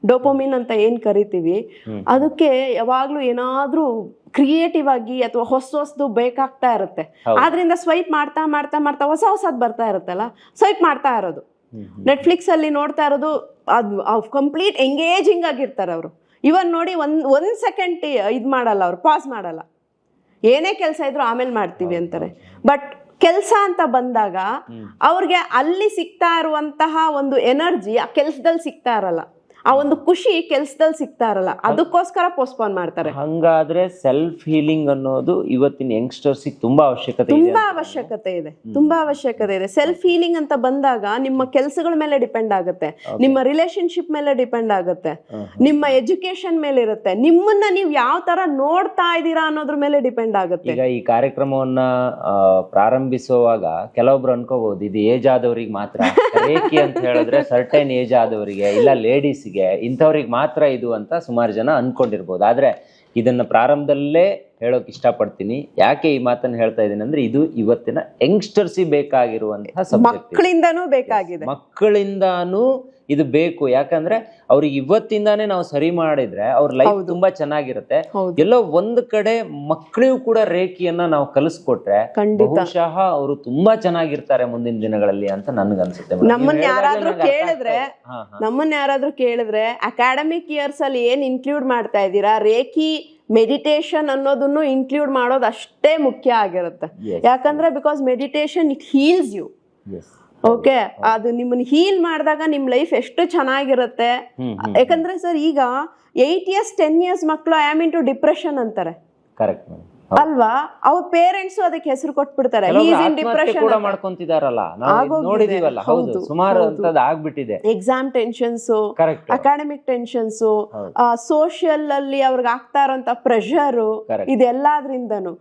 ಡೋಪೋಮಿನ್ ಅಂತ ಏನ್ ಕರಿತೀವಿ? ಅದಕ್ಕೆ ಯಾವಾಗ್ಲೂ ಏನಾದ್ರೂ ಕ್ರಿಯೇಟಿವ್ ಆಗಿ ಅಥವಾ ಹೊಸ ಹೊಸದು ಬೇಕಾಗ್ತಾ ಇರುತ್ತೆ. ಆದ್ರಿಂದ ಸ್ವೈಪ್ ಮಾಡ್ತಾ ಮಾಡ್ತಾ ಮಾಡ್ತಾ ಹೊಸ ಹೊಸದ್ ಬರ್ತಾ ಇರುತ್ತಲ್ಲ? ಸ್ವೈಪ್ ಮಾಡ್ತಾ ಇರೋದು. ನೆಟ್ಫ್ಲಿಕ್ಸ್ ಅಲ್ಲಿ ನೋಡ್ತಾ ಇರೋದು ಅದು ಕಂಪ್ಲೀಟ್ ಎಂಗೇಜಿಂಗ್ ಆಗಿರ್ತಾರೆ ಅವರು. ಇವನ್ ನೋಡಿ ಒಂದ್ ಒಂದ್ ಸೆಕೆಂಡ್ ಇದು ಮಾಡಲ್ಲ ಅವ್ರು ಪಾಸ್ ಮಾಡಲ್ಲ. ಏನೇ ಕೆಲಸ ಇದ್ರು ಆಮೇಲೆ ಮಾಡ್ತೀವಿ ಅಂತಾರೆ. ಬಟ್ ಕೆಲಸ ಅಂತ ಬಂದಾಗ ಅವ್ರಿಗೆ ಅಲ್ಲಿ ಸಿಗ್ತಾ ಇರುವಂತಹ ಒಂದು ಎನರ್ಜಿ ಆ ಕೆಲಸದಲ್ಲಿ ಸಿಗ್ತಾ ಇರಲ್ಲ. ಆ ಒಂದು ಖುಷಿ ಕೆಲಸದಲ್ಲಿ ಸಿಗ್ತಾ ಇರಲ್ಲ ಅದಕ್ಕೋಸ್ಕರ ಪೋಸ್ಟ್ಪೋನ್ ಮಾಡ್ತಾರೆ. ಹಂಗಾದ್ರೆ ಸೆಲ್ಫ್ ಹೀಲಿಂಗ್ ಅನ್ನೋದು ಇವತ್ತಿನ ಯಂಗ್ಸ್ಟರ್ಸ್ ತುಂಬಾ ಅವಶ್ಯಕತೆ ಇದೆ ತುಂಬಾ ಅವಶ್ಯಕತೆ ಇದೆ. ತುಂಬಾ ಅವಶ್ಯಕತೆ ಇದೆ. ಸೆಲ್ಫ್ ಹೀಲಿಂಗ್ ಅಂತ ಬಂದಾಗ ನಿಮ್ಮ ಕೆಲಸಗಳ ಮೇಲೆ ಡಿಪೆಂಡ್ ಆಗುತ್ತೆ. ನಿಮ್ಮ ರಿಲೇಶನ್ಶಿಪ್ ಮೇಲೆ ಡಿಪೆಂಡ್ ಆಗುತ್ತೆ. ನಿಮ್ಮ ಎಜುಕೇಶನ್ ಮೇಲೆ ಇರುತ್ತೆ. ನಿಮ್ಮನ್ನ ನೀವು ಯಾವ ತರ ನೋಡ್ತಾ ಇದ್ದೀರಾ ಅನ್ನೋದ್ರ ಮೇಲೆ ಡಿಪೆಂಡ್ ಆಗುತ್ತೆ. ಈಗ ಈ ಕಾರ್ಯಕ್ರಮವನ್ನ ಪ್ರಾರಂಭಿಸುವಾಗ ಕೆಲವೊಬ್ರು ಅನ್ಕೋಬಹುದು ಇದು ಏಜ್ ಆದವ್ರಿಗೆ ಮಾತ್ರ. ರೇಖಿ ಅಂತ ಹೇಳಿದ್ರೆ ಸರ್ಟೈನ್ ಏಜ್ ಆದವರಿಗೆ ಇಲ್ಲ ಲೇಡೀಸ್ಗೆ ಇಂಥವ್ರಿಗೆ ಮಾತ್ರ ಇದು ಅಂತ ಸುಮಾರು ಜನ ಅನ್ಕೊಂಡಿರ್ಬೋದು. ಆದ್ರೆ ಇದನ್ನ ಪ್ರಾರಂಭದಲ್ಲೇ ಹೇಳೋಕೆ ಇಷ್ಟಪಡ್ತೀನಿ ಯಾಕೆ ಈ ಮಾತನ್ನ ಹೇಳ್ತಾ ಇದ್ದೀನಿ ಅಂದ್ರೆ ಇದು ಇವತ್ತಿನ ಯಂಗ್ಸ್ಟರ್ಸಿ ಬೇಕಾಗಿರುವಂತಹ ಸಬ್ಜೆಕ್ಟ್ ಮಕ್ಕಳಿಂದನೂ ಬೇಕಾಗಿದೆ ಮಕ್ಕಳಿಂದಾನು ಇದು ಬೇಕು ಯಾಕಂದ್ರೆ ಅವ್ರಿಗೆ ಇವತ್ತಿಂದಾನೇ ನಾವು ಸರಿ ಮಾಡಿದ್ರೆ ಅವ್ರ ಲೈಫ್ ತುಂಬಾ ಚೆನ್ನಾಗಿರುತ್ತೆ. ಎಲ್ಲೋ ಒಂದ್ ಕಡೆ ಮಕ್ಕಳಿಗೂ ಕೂಡ ರೇಖಿಯನ್ನ ನಾವು ಕಲಿಸ್ಕೊಟ್ರೆ ಖಂಡಿತ. ಬಹುಶಃ ಅವರು ತುಂಬಾ ಚೆನ್ನಾಗಿರ್ತಾರೆ ಮುಂದಿನ ದಿನಗಳಲ್ಲಿ ಅಂತ ನನ್ಗನ್ಸುತ್ತೆ madam. ನಮ್ಮನ್ನ ನೀವು ಹೇಳಿದಾಗ್ಲೇ ಯಾರಾದ್ರೂ ನಂಗೆ ಅರ್ಥ ಆಗ್ತಾ ಕೇಳಿದ್ರೆ ಹಾ, ಹಾ. ನಮ್ಮನ್ನ ಯಾರಾದ್ರೂ ಕೇಳಿದ್ರೆ ಅಕಾಡೆಮಿಕ್ ಇಯರ್ಸ್ ಅಲ್ಲಿ ಏನ್ ಇನ್ಕ್ಲೂಡ್ ಮಾಡ್ತಾ ಇದ್ದೀರಾ ರೇಖಿ ಮೆಡಿಟೇಷನ್ ಅನ್ನೋದನ್ನು ಇನ್ಕ್ಲೂಡ್ ಮಾಡೋದು ಅಷ್ಟೇ ಮುಖ್ಯ ಆಗಿರುತ್ತೆ. ಯಾಕಂದ್ರೆ because meditation it heals you. Okay ಅದು ನಿಮ್ಮನ್ನ ಹೀಲ್ ಮಾಡಿದಾಗ ನಿಮ್ ಲೈಫ್ ಎಷ್ಟು ಚೆನ್ನಾಗಿರುತ್ತೆ. ಯಾಕಂದ್ರೆ ಸರ್ ಈಗ ಏಟ್ ಇಯರ್ಸ್ ಟೆನ್ ಇಯರ್ಸ್ ಮಕ್ಕಳು I am into depression ಅಂತಾರೆ ಕರೆಕ್ಟ್ ಅಲ್ವಾ? ಅವ್ರ ಪೇರೆಂಟ್ಸ್ ಅದಕ್ಕೆ ಹೆಸರು ಕೊಟ್ಬಿಡ್ತಾರೆ. ಕೂಡ ಮಾಡ್ಕೊಂತಿದಾರಲ್ಲ? ನಾವು ನೋಡಿದೀವಲ್ಲ? ಹೌದು. ಸುಮಾರು ಆಗ್ಬಿಟ್ಟಿದೆ. Exam tensions academic tensions. Social ಅಲ್ಲಿ ಅವ್ರಿಗೆ ಆಗ್ತಾ ಇರೋಂತ pressure ಇದೆಲ್ಲಾದ್ರಿಂದನು.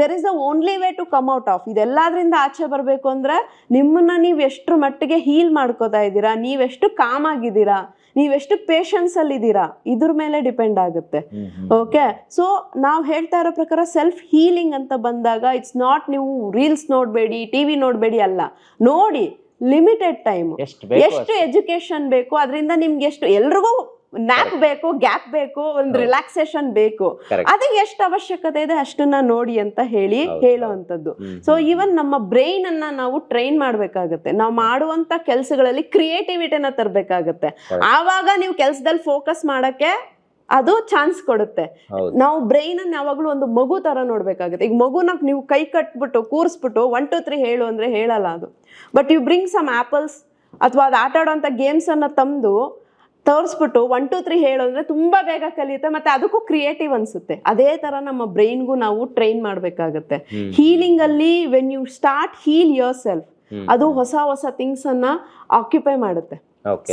There is the only way to come out of ಇದೆಲ್ಲಾದ್ರಿಂದ ಆಚೆ ಬರ್ಬೇಕು ಅಂದ್ರೆ ನಿಮ್ಮನ್ನ ನೀವು ಎಷ್ಟ್ರ ಮಟ್ಟಿಗೆ ಹೀಲ್ ಮಾಡ್ಕೋತಾ ಇದ್ದೀರಾ? ಎಷ್ಟು ಕಾಮ್ ಆಗಿದ್ದೀರಾ? ನೀವೆಷ್ಟು ಪೇಷನ್ಸ್ ಅಲ್ಲಿ ಇದ್ದೀರಾ ಇದ್ರ ಮೇಲೆ ಡಿಪೆಂಡ್ ಆಗುತ್ತೆ. ಓಕೆ ಸೊ ನಾವು ಹೇಳ್ತಾ ಇರೋ ಪ್ರಕಾರ ಸೆಲ್ಫ್ ಹೀಲಿಂಗ್ ಅಂತ ಬಂದಾಗ ಇಟ್ಸ್ ನಾಟ್ ನೀವು ರೀಲ್ಸ್ ನೋಡಬೇಡಿ ಟಿವಿ ನೋಡಬೇಡಿ ಅಲ್ಲ. ನೋಡಿ ಲಿಮಿಟೆಡ್ ಟೈಮ್ ಎಷ್ಟು ಎಜುಕೇಶನ್ ಬೇಕು ಅದರಿಂದ ನಿಮ್ಗೆ ಎಷ್ಟು ಎಲ್ರಿಗೂ ನ್ಯಾಪ್ ಬೇಕು ಗ್ಯಾಪ್ ಬೇಕು ಒಂದು ರಿಲ್ಯಾಕ್ಸೇಷನ್ ಬೇಕು. ಅದಕ್ಕೆ ಎಷ್ಟು ಅವಶ್ಯಕತೆ ಇದೆ ಅಷ್ಟನ್ನ ನೋಡಿ ಅಂತ ಹೇಳಿ ಹೇಳುವಂಥದ್ದು ಸೊ ಈವನ್ ನಮ್ಮ ಬ್ರೈನ್ ಅನ್ನ ನಾವು ಟ್ರೈನ್ ಮಾಡ್ಬೇಕಾಗತ್ತೆ. ನಾವು ಮಾಡುವಂತ ಕೆಲಸಗಳಲ್ಲಿ ಕ್ರಿಯೇಟಿವಿಟಿನ ತರಬೇಕಾಗತ್ತೆ. ಆವಾಗ ನೀವು ಕೆಲಸದಲ್ಲಿ ಫೋಕಸ್ ಮಾಡಕ್ಕೆ ಅದು ಚಾನ್ಸ್ ಕೊಡುತ್ತೆ. ನಾವು ಬ್ರೈನ್ ಅನ್ನ ಯಾವಾಗಲೂ ಒಂದು ಮಗು ತರ ನೋಡ್ಬೇಕಾಗುತ್ತೆ. ಈಗ ಮಗುನ ನೀವು ಕೈ ಕಟ್ಬಿಟ್ಟು ಕೂರಿಸ್ಬಿಟ್ಟು ಒನ್ ಟು ತ್ರೀ ಹೇಳು ಅಂದ್ರೆ ಹೇಳಲ್ಲ ಅದು. But you bring some apples ಅಥವಾ ಅದು ಆಟ ಆಡೋ ಗೇಮ್ಸ್ ಅನ್ನ ತಂದು ತೋರಿಸ್ಬಿಟ್ಟು ಒನ್ ಟು ತ್ರೀ ಹೇಳು ಅಂದರೆ ತುಂಬಾ ಬೇಗ ಕಲಿಯುತ್ತೆ ಮತ್ತೆ ಅದಕ್ಕೂ ಕ್ರಿಯೇಟಿವ್ ಅನ್ಸುತ್ತೆ. ಅದೇ ತರ ನಮ್ಮ ಬ್ರೈನ್ಗೂ ನಾವು ಟ್ರೈನ್ ಮಾಡಬೇಕಾಗುತ್ತೆ. ಹೀಲಿಂಗ್ ಅಲ್ಲಿ when you start heal yourself ಅದು ಹೊಸ ಹೊಸ ಥಿಂಗ್ಸ್ ಅನ್ನ ಆಕ್ಯುಪೈ ಮಾಡುತ್ತೆ.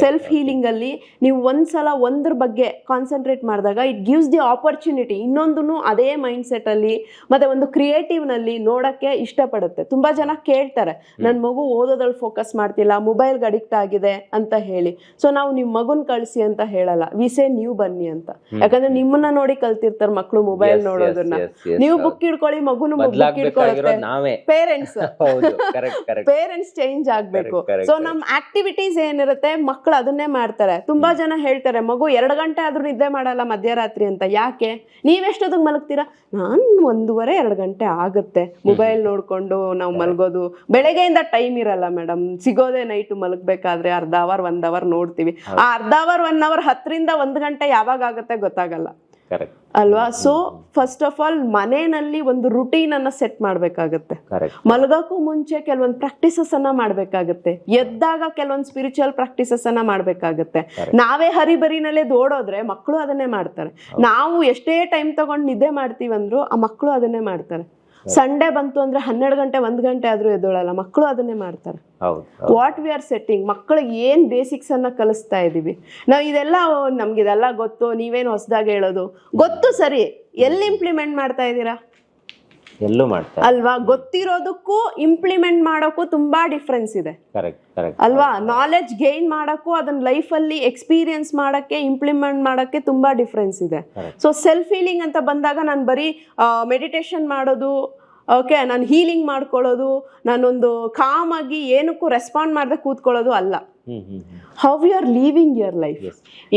ಸೆಲ್ಫ್ ಹೀಲಿಂಗ್ ಅಲ್ಲಿ ನೀವು ಒಂದ್ಸಲ ಒಂದ್ರ ಬಗ್ಗೆ ಕಾನ್ಸಂಟ್ರೇಟ್ ಮಾಡಿದಾಗ ಇಟ್ ಗಿವ್ಸ್ ದಿ ಆಪರ್ಚುನಿಟಿ ಇನ್ನೊಂದು ಅದೇ ಮೈಂಡ್ ಸೆಟ್ ಅಲ್ಲಿ ಮತ್ತೆ ಒಂದು ಕ್ರಿಯೇಟಿವ್ನಲ್ಲಿ ನೋಡಕ್ಕೆ ಇಷ್ಟಪಡುತ್ತೆ. ತುಂಬಾ ಜನ ಕೇಳ್ತಾರೆ ನನ್ನ ಮಗು ಓದೋದ್ರಲ್ಲಿ ಫೋಕಸ್ ಮಾಡ್ತಿಲ್ಲ ಮೊಬೈಲ್ ಅಡಿಕ್ಟ್ ಆಗಿದೆ ಅಂತ ಹೇಳಿ. ಸೊ ನಾವು ನಿಮ್ ಮಗುನ್ ಕಳ್ಸಿ ಅಂತ ಹೇಳಲ್ಲ. ವಿ ಸೇ ನೀವು ಬನ್ನಿ ಅಂತ. ಯಾಕಂದ್ರೆ ನಿಮ್ಮನ್ನ ನೋಡಿ ಕಲ್ತಿರ್ತಾರೆ ಮಕ್ಕಳು ಮೊಬೈಲ್ ನೋಡೋದನ್ನ. ನೀವು ಬುಕ್ ಇಡ್ಕೊಳ್ಳಿ ಮಗುನು ಬುಕ್ ನಾವೇ. ಪೇರೆಂಟ್ಸ್ ಪೇರೆಂಟ್ಸ್ ಚೇಂಜ್ ಆಗ್ಬೇಕು. ಸೊ ನಮ್ ಆಕ್ಟಿವಿಟೀಸ್ ಏನಿರುತ್ತೆ? ಮಕ್ಕಳು ಅದನ್ನೇ ಮಾಡ್ತಾರೆ? ತುಂಬಾ ಜನ ಹೇಳ್ತಾರೆ ಮಗು ಎರಡು ಗಂಟೆ ಆದ್ರೂ ನಿದ್ದೆ ಮಾಡಲ್ಲ ಮಧ್ಯರಾತ್ರಿ ಅಂತ. ಯಾಕೆ? ನೀವೆಷ್ಟೊತ್ತಿಗೆ ಮಲಗ್ತೀರಾ? ನಾನ್ ಒಂದೂವರೆ ಎರಡು ಗಂಟೆ ಆಗುತ್ತೆ. ಮೊಬೈಲ್ ನೋಡ್ಕೊಂಡು ನಾವು ಮಲಗೋದು. ಬೆಳಗ್ಗೆಯಿಂದ ಟೈಮ್ ಇರಲ್ಲ ಮೇಡಮ್. ಸಿಗೋದೇ ನೈಟ್ ಮಲಗಬೇಕಾದ್ರೆ ಅರ್ಧ ಅವರ್ ಒಂದ್ ಅವರ್ ನೋಡ್ತೀವಿ. ಆ ಅರ್ಧ ಅವರ್ ಒನ್ ಅವರ್ ಹತ್ತರಿಂದ ಒಂದ್ ಗಂಟೆ ಯಾವಾಗ ಆಗುತ್ತೆ ಗೊತ್ತಾಗಲ್ಲ. ಅಲ್ವಾ? ಸೊ ಫಸ್ಟ್ ಆಫ್ ಆಲ್ ಮನೆಯಲ್ಲಿ ಒಂದು ರುಟೀನ್ ಅನ್ನ ಸೆಟ್ ಮಾಡ್ಬೇಕಾಗತ್ತೆ. ಮಲಗಕ್ಕೂ ಮುಂಚೆ ಕೆಲವೊಂದು ಪ್ರಾಕ್ಟೀಸಸ್ ಅನ್ನ ಮಾಡ್ಬೇಕಾಗತ್ತೆ. ಎದ್ದಾಗ ಕೆಲವೊಂದು ಸ್ಪಿರಿಚುವಲ್ ಪ್ರಾಕ್ಟೀಸಸ್ ಅನ್ನ ಮಾಡ್ಬೇಕಾಗತ್ತೆ. ನಾವೇ ಹರಿಬರಿನಲ್ಲೇ ದೋಡೋದ್ರೆ ಮಕ್ಕಳು ಅದನ್ನೇ ಮಾಡ್ತಾರೆ. ನಾವು ಎಷ್ಟೇ ಟೈಮ್ ತಗೊಂಡು ನಿದ್ದೆ ಮಾಡ್ತೀವಂದ್ರು ಆ ಮಕ್ಕಳು ಅದನ್ನೇ ಮಾಡ್ತಾರೆ. ಸಂಡೇ ಬಂತು ಅಂದ್ರೆ ಹನ್ನೆರಡು ಗಂಟೆ ಒಂದ್ ಗಂಟೆ ಆದ್ರೂ ಎದ್ದೋಳಲ್ಲ. ಮಕ್ಕಳು ಅದನ್ನೇ ಮಾಡ್ತಾರೆ. ವಾಟ್ ವಿ ಆರ್ ಸೆಟ್ಟಿಂಗ್ ಮಕ್ಕಳಿಗೆ ಏನ್ ಬೇಸಿಕ್ಸ್ ಅನ್ನ ಕಲಿಸ್ತಾ ಇದೀವಿ? ನಾವು ಇದೆಲ್ಲ ನಮ್ಗೆ ಇದೆಲ್ಲ ಗೊತ್ತು ನೀವೇನು ಹೊಸದಾಗಿ ಹೇಳೋದು? ಗೊತ್ತು ಸರಿ. ಎಲ್ಲಿ ಇಂಪ್ಲಿಮೆಂಟ್ ಮಾಡ್ತಾ ಇದ್ದೀರಾ ಎಲ್ಲೂ ಮಾಡ್ತಾರೆ. ಅಲ್ವಾ? ಗೊತ್ತಿರೋದಕ್ಕೂ ಇಂಪ್ಲಿಮೆಂಟ್ ಮಾಡೋಕ್ಕೂ ತುಂಬಾ ಡಿಫ್ರೆನ್ಸ್ ಇದೆ. ಕರೆಕ್ಟ್ ಕರೆಕ್ಟ್ ಅಲ್ವಾ? ನಾಲೆಜ್ ಗೈನ್ ಮಾಡೋಕ್ಕೂ ಅದನ್ನ ಲೈಫಲ್ಲಿ ಎಕ್ಸ್ಪೀರಿಯನ್ಸ್ ಮಾಡೋಕ್ಕೆ ಇಂಪ್ಲಿಮೆಂಟ್ ಮಾಡೋಕ್ಕೆ ತುಂಬಾ ಡಿಫ್ರೆನ್ಸ್ ಇದೆ. ಸೊ ಸೆಲ್ಫ್ ಹೀಲಿಂಗ್ ಅಂತ ಬಂದಾಗ ನಾನು ಬರೀ ಮೆಡಿಟೇಷನ್ ಮಾಡೋದು ಓಕೆ ನಾನು ಹೀಲಿಂಗ್ ಮಾಡ್ಕೊಳ್ಳೋದು ನಾನೊಂದು ಕಾಮ್ ಆಗಿ ಏನಕ್ಕೂ ರೆಸ್ಪಾಂಡ್ ಮಾಡದೆ ಕೂತ್ಕೊಳ್ಳೋದು ಅಲ್ಲ. How you are leaving your life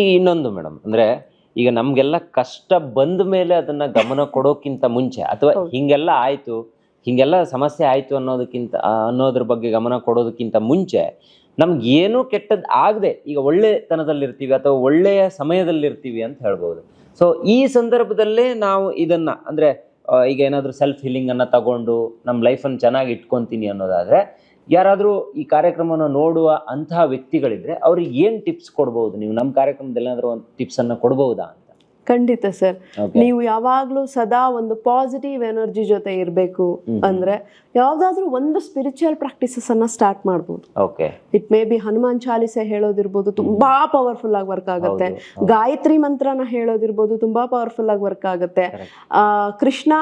ಈಗ ಇನ್ನೊಂದು ಮೇಡಮ್ ಅಂದ್ರೆ ಈಗ ನಮ್ಗೆಲ್ಲ ಕಷ್ಟ ಬಂದ ಮೇಲೆ ಅದನ್ನ ಗಮನ ಕೊಡೋಕ್ಕಿಂತ ಮುಂಚೆ ಅಥವಾ ಹಿಂಗೆಲ್ಲ ಆಯ್ತು ಹಿಂಗೆಲ್ಲ ಸಮಸ್ಯೆ ಆಯ್ತು ಅನ್ನೋದಕ್ಕಿಂತ ಅನ್ನೋದ್ರ ಬಗ್ಗೆ ಗಮನ ಕೊಡೋದಕ್ಕಿಂತ ಮುಂಚೆ ನಮ್ಗೆ ಏನೂ ಕೆಟ್ಟದ್ದು ಆಗದೆ ಈಗ ಒಳ್ಳೆತನದಲ್ಲಿರ್ತೀವಿ ಅಥವಾ ಒಳ್ಳೆಯ ಸಮಯದಲ್ಲಿರ್ತೀವಿ ಅಂತ ಹೇಳ್ಬೋದು. ಸೊ ಈ ಸಂದರ್ಭದಲ್ಲೇ ನಾವು ಇದನ್ನ ಅಂದ್ರೆ ಈಗ ಏನಾದ್ರೂ ಸೆಲ್ಫ್ ಹೀಲಿಂಗ್ ಅನ್ನ ತಗೊಂಡು ನಮ್ಮ ಲೈಫನ್ನು ಚೆನ್ನಾಗಿ ಇಟ್ಕೊಂತೀನಿ ಅನ್ನೋದಾದ್ರೆ ಯಾರಾದರೂ ಈ ಕಾರ್ಯಕ್ರಮವನ್ನು ನೋಡುವ ಅಂತಹ ವ್ಯಕ್ತಿಗಳಿದ್ರೆ ಅವ್ರಿಗೆ ಏನು ಟಿಪ್ಸ್ ಕೊಡ್ಬೋದು ನೀವು ನಮ್ಮ ಕಾರ್ಯಕ್ರಮದಲ್ಲಿ ಏನಾದರೂ ಒಂದು ಟಿಪ್ಸ್ ಅನ್ನ ಕೊಡ್ಬೋದಾ ಅಂತ? ಖಂಡಿತ ಸರ್. ನೀವು ಯಾವಾಗ್ಲೂ ಸದಾ ಒಂದು ಪಾಸಿಟಿವ್ ಎನರ್ಜಿ ಜೊತೆ ಇರಬೇಕು ಅಂದ್ರೆ ಯಾವ್ದಾದ್ರು ಒಂದು ಸ್ಪಿರಿಚುವಲ್ ಪ್ರಾಕ್ಟೀಸಸ್ ಅನ್ನ ಸ್ಟಾರ್ಟ್ ಮಾಡ್ಬೋದು. It may be Hanuman Chalisa ಹೇಳೋದಿರ್ಬೋದು ತುಂಬಾ ಪವರ್ಫುಲ್ ಆಗಿ ವರ್ಕ್ ಆಗುತ್ತೆ. ಗಾಯತ್ರಿ ಮಂತ್ರನ ಹೇಳೋದಿರ್ಬೋದು ತುಂಬಾ ಪವರ್ಫುಲ್ ಆಗಿ ವರ್ಕ್ ಆಗುತ್ತೆ. ಆ, ಕೃಷ್ಣ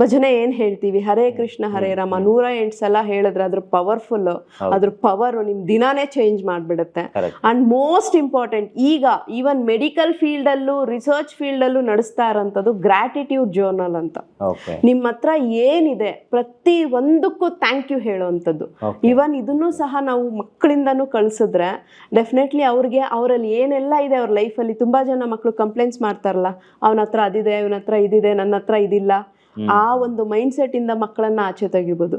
ಭಜನೆ ಏನ್ ಹೇಳ್ತೀವಿ? ಹರೇ ಕೃಷ್ಣ ಹರೇ ರಾಮ. ನೂರ ಎಂಟು ಸಲ ಹೇಳಿದ್ರೆ ಅದ್ರ ಪವರ್ಫುಲ್ ಅದ್ರ ಪವರ್ ನಿಮ್ ದಿನಾನೇ ಚೇಂಜ್ ಮಾಡ್ಬಿಡುತ್ತೆ. ಅಂಡ್ ಮೋಸ್ಟ್ ಇಂಪಾರ್ಟೆಂಟ್ ಈಗ ಈವನ್ ಮೆಡಿಕಲ್ ಫೀಲ್ಡ್ ಅಲ್ಲೂ ರಿಸರ್ಚ್ ಫೀಲ್ಡ್ ಅಲ್ಲೂ ನಡೆಸ್ತಾ ಇರೋಂಥದ್ದು ಗ್ರಾಟಿಟ್ಯೂಡ್ ಜರ್ನಲ್ ಅಂತ. ನಿಮ್ಮ ಹತ್ರ ಏನಿದೆ ಪ್ರತಿ ಒಂದಕ್ಕೂ ಥ್ಯಾಂಕ್ ಯು ಹೇಳುವಂಥದ್ದು ಈವನ್ ಇವನ್ ಇದನ್ನು ಸಹ ನಾವು ಮಕ್ಕಳಿಂದನೂ ಕಳ್ಸಿದ್ರೆ ಡೆಫಿನೆಟ್ಲಿ ಅವ್ರಿಗೆ ಅವರಲ್ಲಿ ಏನೆಲ್ಲ ಇದೆ ಅವ್ರ ಲೈಫಲ್ಲಿ ತುಂಬಾ ಜನ ಮಕ್ಕಳು ಕಂಪ್ಲೇಂಟ್ಸ್ ಮಾಡ್ತಾರಲ್ಲ ಅವನ ಹತ್ರ ಅದಿದೆ ಇವನ ಹತ್ರ ಇದಿದೆ ನನ್ನ ಹತ್ರ ಇದಿಲ್ಲ. ಆ ಒಂದು ಮೈಂಡ್ ಸೆಟ್ ಇಂದ ಮಕ್ಕಳನ್ನ ಆಚೆ ತೆಗಿಬೋದು.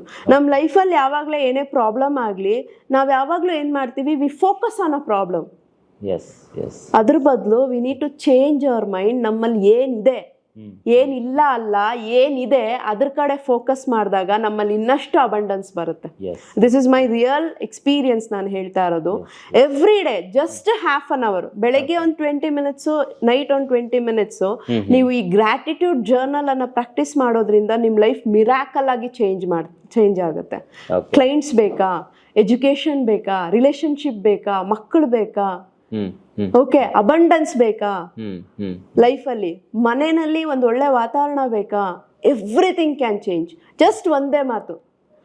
ಲೈಫ್ ಅಲ್ಲಿ ಯಾವಾಗಲೇ ಏನೇ ಪ್ರಾಬ್ಲಮ್ ಆಗಲಿ ನಾವು ಯಾವಾಗಲೂ ಏನು ಮಾಡ್ತೀವಿ? We focus on a problem ಅದ್ರ ಬದಲು we need to change our mind ನಮ್ಮಲ್ಲಿ ಏನಿದೆ? ಏನಿಲ್ಲ ಅಲ್ಲ ಏನಿದೆ ಅದ್ರ ಕಡೆ ಫೋಕಸ್ ಮಾಡಿದಾಗ ನಮ್ಮಲ್ಲಿ ಇನ್ನಷ್ಟು ಅಬಂಡೆನ್ಸ್ ಬರುತ್ತೆ. This is my real experience ನಾನು ಹೇಳ್ತಾ ಇರೋದು. Every day just half an hour ಬೆಳಗ್ಗೆ ಒಂದು ಟ್ವೆಂಟಿ ಮಿನಿಟ್ಸ್ ನೈಟ್ ಒಂದು ಟ್ವೆಂಟಿ ಮಿನಿಟ್ಸ್ ನೀವು ಈ ಗ್ರಾಟಿಟ್ಯೂಡ್ ಜರ್ನಲ್ ಅನ್ನ ಪ್ರಾಕ್ಟೀಸ್ ಮಾಡೋದ್ರಿಂದ ನಿಮ್ಮ ಲೈಫ್ ಮಿರಾಕಲ್ ಆಗಿ ಚೇಂಜ್ ಮಾಡ್ ಚೇಂಜ್ ಆಗುತ್ತೆ. ಕ್ಲೈಂಟ್ಸ್ ಬೇಕಾ? ಎಜುಕೇಶನ್ ಬೇಕಾ? ರಿಲೇಶನ್ಶಿಪ್ ಬೇಕಾ? ಮಕ್ಕಳು ಬೇಕಾ? ಓಕೆ ಅಬಂಡೆನ್ಸ್ ಬೇಕಾ? ಹ್ಮ್ ಅಲ್ಲಿ ಲೈಫಲ್ಲಿ ಮನೆಯಲ್ಲಿ ಒಂದು ಒಳ್ಳೆ ವಾತಾವರಣ ಬೇಕಾ? ಎವ್ರಿಥಿಂಗ್ ಕ್ಯಾನ್ ಚೇಂಜ್ ಜಸ್ಟ್ ಒಂದೇ ಮಾತು.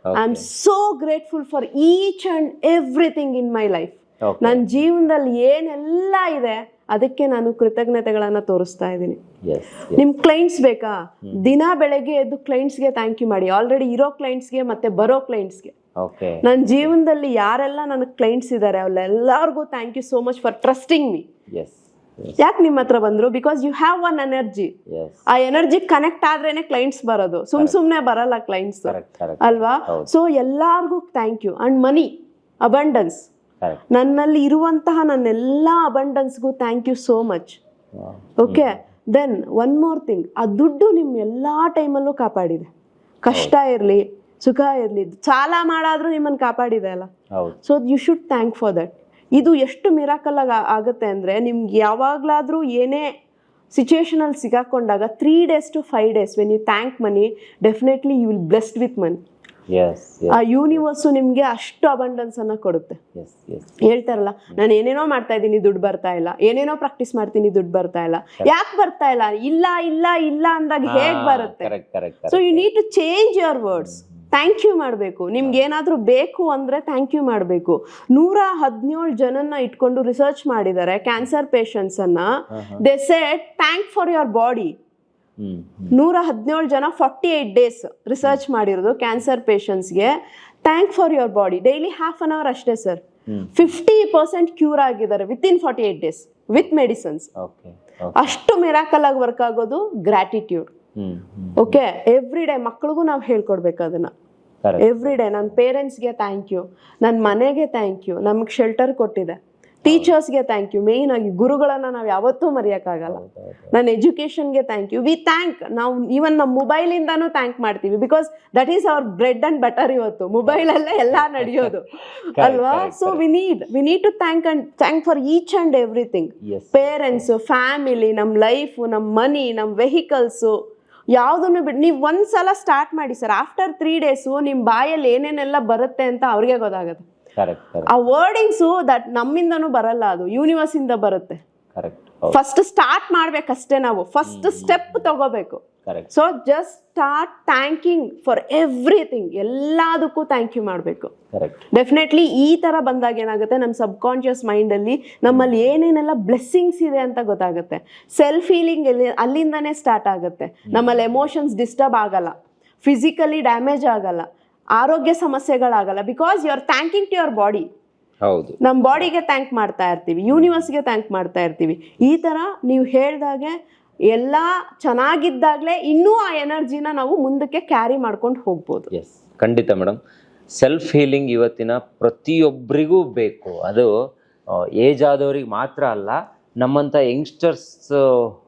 I am so grateful for each and everything in my life. ನನ್ನ ಜೀವನದಲ್ಲಿ ಏನೆಲ್ಲ ಇದೆ ಅದಕ್ಕೆ ನಾನು ಕೃತಜ್ಞತೆಗಳನ್ನ ತೋರಿಸ್ತಾ ಇದ್ದೀನಿ. ನಿಮ್ ಕ್ಲೈಂಟ್ಸ್ ಬೇಕಾ? ದಿನ ಬೆಳಗ್ಗೆ ಎದ್ದು ಕ್ಲೈಂಟ್ಸ್ಗೆ ಥ್ಯಾಂಕ್ ಯು ಮಾಡಿ. ಆಲ್ರೆಡಿ ಇರೋ ಕ್ಲೈಂಟ್ಸ್ಗೆ ಮತ್ತೆ ಬರೋ ಕ್ಲೈಂಟ್ಸ್ಗೆ ನನ್ನ ಜೀವನದಲ್ಲಿ ಯಾರೆಲ್ಲ ನನಗೆ ಕ್ಲೈಂಟ್ಸ್ ಇದ್ದಾರೆ ಅವರೆಲ್ಲರಿಗೂ thank you so much for trusting me ಯಾಕೆ ನಿಮ್ಮ ಹತ್ರ ಬಂದ್ರು? Because you have one energy ಆ ಎನರ್ಜಿ ಕನೆಕ್ಟ್ ಆದ್ರೇನೆ ಕ್ಲೈಂಟ್ಸ್ ಬರೋದು. ಸುಮ್ ಸುಮ್ನೆ ಬರಲ್ಲ ಕ್ಲೈಂಟ್ಸ್ ಅಲ್ವಾ? ಸೊ ಎಲ್ಲಾರ್ಗೂ thank you and money abundance ನನ್ನಲ್ಲಿ ಇರುವಂತಹ ನನ್ನೆಲ್ಲ ಅಬಂಡನ್ಸ್ಗೂ thank you so much okay then one more thing ಆ ದುಡ್ಡು ನಿಮ್ಮ ಎಲ್ಲ ಟೈಮಲ್ಲೂ ಕಾಪಾಡಿದೆ. ಕಷ್ಟ ಇರಲಿ ಸುಖ ಇರಲಿ. ಸಾಲ ಮಾಡಾದ್ರೂ ನಿಮ್ಮನ್ನು ಕಾಪಾಡಿದೆ ಅಲ್ಲ? So you should thank for that ಇದು ಎಷ್ಟು ಮಿರಾಕಲ್ ಆಗ ಆಗುತ್ತೆ ಅಂದ್ರೆ ನಿಮ್ಗೆ ಯಾವಾಗಲಾದರೂ ಏನೇ ಸಿಚುವೇಶನಲ್ಲಿ ಸಿಗಾಕೊಂಡಾಗ three days to five days when you thank money definitely you will blessed with money ಆ ಯೂನಿವರ್ಸು ನಿಮಗೆ ಅಷ್ಟು ಅಬಂಡೆನ್ಸನ್ನು ಕೊಡುತ್ತೆ. ಎಸ್ ಎಸ್ ಹೇಳ್ತಾರಲ್ಲ ನಾನು ಏನೇನೋ ಮಾಡ್ತಾ ಇದ್ದೀನಿ ದುಡ್ಡು ಬರ್ತಾ ಇಲ್ಲ. ಏನೇನೋ ಪ್ರಾಕ್ಟೀಸ್ ಮಾಡ್ತೀನಿ ದುಡ್ಡು ಬರ್ತಾ ಇಲ್ಲ. ಯಾಕೆ ಬರ್ತಾ ಇಲ್ಲ? ಇಲ್ಲ ಇಲ್ಲ ಇಲ್ಲ ಅಂದಾಗ ಹೇಗೆ ಬರುತ್ತೆ? So you need to change your words thank you ಮಾಡಬೇಕು. ನಿಮ್ಗೆ ಏನಾದರೂ ಬೇಕು ಅಂದರೆ ಥ್ಯಾಂಕ್ ಯು ಮಾಡಬೇಕು. ನೂರ ಹದಿನೇಳು ಜನನ್ನ ಇಟ್ಕೊಂಡು ರಿಸರ್ಚ್ ಮಾಡಿದ್ದಾರೆ cancer ಪೇಷಂಟ್ಸನ್ನು they set thank for your body ನೂರ ಹದಿನೇಳು ಜನ ಫಾರ್ಟಿ ಏಯ್ಟ್ ಡೇಸ್ ರಿಸರ್ಚ್ ಮಾಡಿರೋದು cancer ಪೇಷಂಟ್ಸ್ಗೆ thank for your body daily half an hour ಅಷ್ಟೇ ಸರ್. ಫಿಫ್ಟಿ ಪರ್ಸೆಂಟ್ ಕ್ಯೂರ್ ಆಗಿದ್ದಾರೆ with in forty eight days with medicines okay ಅಷ್ಟು miracle ಆಗಿ work ಆಗೋದು hmm okay every day ಮಕ್ಳಿಗೂ ನಾವು ಹೇಳ್ಕೊಡ್ಬೇಕು ಅದನ್ನ. ಎವ್ರಿ ಡೇ ನನ್ನ ಪೇರೆಂಟ್ಸ್ಗೆ ಥ್ಯಾಂಕ್ ಯು ನನ್ನ ಮನೆಗೆ ಥ್ಯಾಂಕ್ ಯು ನಮ್ಗೆ ಶೆಲ್ಟರ್ ಕೊಟ್ಟಿದೆ. ಟೀಚರ್ಸ್ಗೆ ಥ್ಯಾಂಕ್ ಯು ಮೇಯ್ನ್ ಆಗಿ ಗುರುಗಳನ್ನ ನಾವು ಯಾವತ್ತೂ ಮರೆಯೋಕ್ಕಾಗಲ್ಲ. ನನ್ನ ಎಜುಕೇಷನ್ಗೆ ಥ್ಯಾಂಕ್ ಯು ವಿ ಥ್ಯಾಂಕ್ ನಾವು ಈವನ್ ನಮ್ಮ ಮೊಬೈಲಿಂದಾನು ಥ್ಯಾಂಕ್ ಮಾಡ್ತೀವಿ because that is our bread and butter ಇವತ್ತು. ಮೊಬೈಲಲ್ಲೇ ಎಲ್ಲ ನಡೆಯೋದು. ಅಲ್ವಾ? So we need we need to thank and thank for each and everything parents family ನಮ್ಮ ಲೈಫು ನಮ್ಮ ಮನಿ ನಮ್ಮ ವೆಹಿಕಲ್ಸು ಯಾವುದನ್ನು ಬಿಟ್ಟು ನೀವು ಒಂದ್ಸಲ ಸ್ಟಾರ್ಟ್ ಮಾಡಿ ಸರ್ ಆಫ್ಟರ್ ತ್ರೀ ಡೇಸು ನಿಮ್ಮ ಬಾಯಲ್ಲಿ ಏನೇನೆಲ್ಲ ಬರುತ್ತೆ ಅಂತ ಅವ್ರಿಗೆ ಗೊತ್ತಾಗುತ್ತೆ. ಆ ವರ್ಡಿಂಗ್ಸು ದಟ್ ನಮ್ಮಿಂದನೂ ಬರಲ್ಲ ಅದು. ಯೂನಿವರ್ಸ್ ಇಂದ ಬರುತ್ತೆ. ಫಸ್ಟ್ ಸ್ಟಾರ್ಟ್ ಮಾಡ್ಬೇಕಷ್ಟೇ ನಾವು. ಫಸ್ಟ್ ಸ್ಟೆಪ್ ತಗೋಬೇಕು. So just start thanking for everything ಎಲ್ಲದಕ್ಕೂ ಥ್ಯಾಂಕ್ ಯು ಮಾಡಬೇಕು. ಕರೆಕ್ಟ್ ಡೆಫಿನೆಟ್ಲಿ ಈ ತರ ಬಂದಾಗ ಏನಾಗುತ್ತೆ? ನಮ್ಮ ಸಬ್ ಕಾನ್ಶಿಯಸ್ ಮೈಂಡ್ ಅಲ್ಲಿ ನಮ್ಮಲ್ಲಿ ಏನೇನೆಲ್ಲ ಬ್ಲೆಸ್ಸಿಂಗ್ಸ್ ಇದೆ ಅಂತ ಗೊತ್ತಾಗುತ್ತೆ. ಸೆಲ್ಫ್ ಫೀಲಿಂಗ್ ಅಲ್ಲಿಂದನೇ ಸ್ಟಾರ್ಟ್ ಆಗುತ್ತೆ. ನಮ್ಮಲ್ಲಿ ಎಮೋಷನ್ಸ್ ಡಿಸ್ಟರ್ಬ್ ಆಗಲ್ಲ. ಫಿಸಿಕಲಿ ಡ್ಯಾಮೇಜ್ ಆಗಲ್ಲ. ಆರೋಗ್ಯ ಸಮಸ್ಯೆಗಳಾಗಲ್ಲ. Because you are thanking to your body ಹೌದು. ನಮ್ಮ ಬಾಡಿಗೆ ಥ್ಯಾಂಕ್ ಮಾಡ್ತಾ ಇರ್ತೀವಿ. ಯೂನಿವರ್ಸ್ಗೆ ಥ್ಯಾಂಕ್ ಮಾಡ್ತಾ ಇರ್ತೀವಿ. ಈ ಥರ ನೀವು ಹೇಳ್ದಾಗೆ ಎಲ್ಲ ಚೆನ್ನಾಗಿದ್ದಾಗಲೇ ಇನ್ನೂ ಆ ಎನರ್ಜಿನ ನಾವು ಮುಂದಕ್ಕೆ ಕ್ಯಾರಿ ಮಾಡ್ಕೊಂಡು ಹೋಗ್ಬೋದು. ಎಸ್ ಖಂಡಿತ ಮೇಡಮ್ ಸೆಲ್ಫ್ ಹೀಲಿಂಗ್ ಇವತ್ತಿನ ಪ್ರತಿಯೊಬ್ಬರಿಗೂ ಬೇಕು. ಅದು ಏಜ್ ಆದವ್ರಿಗೆ ಮಾತ್ರ ಅಲ್ಲ ನಮ್ಮಂಥ ಯಂಗ್ಸ್ಟರ್ಸ್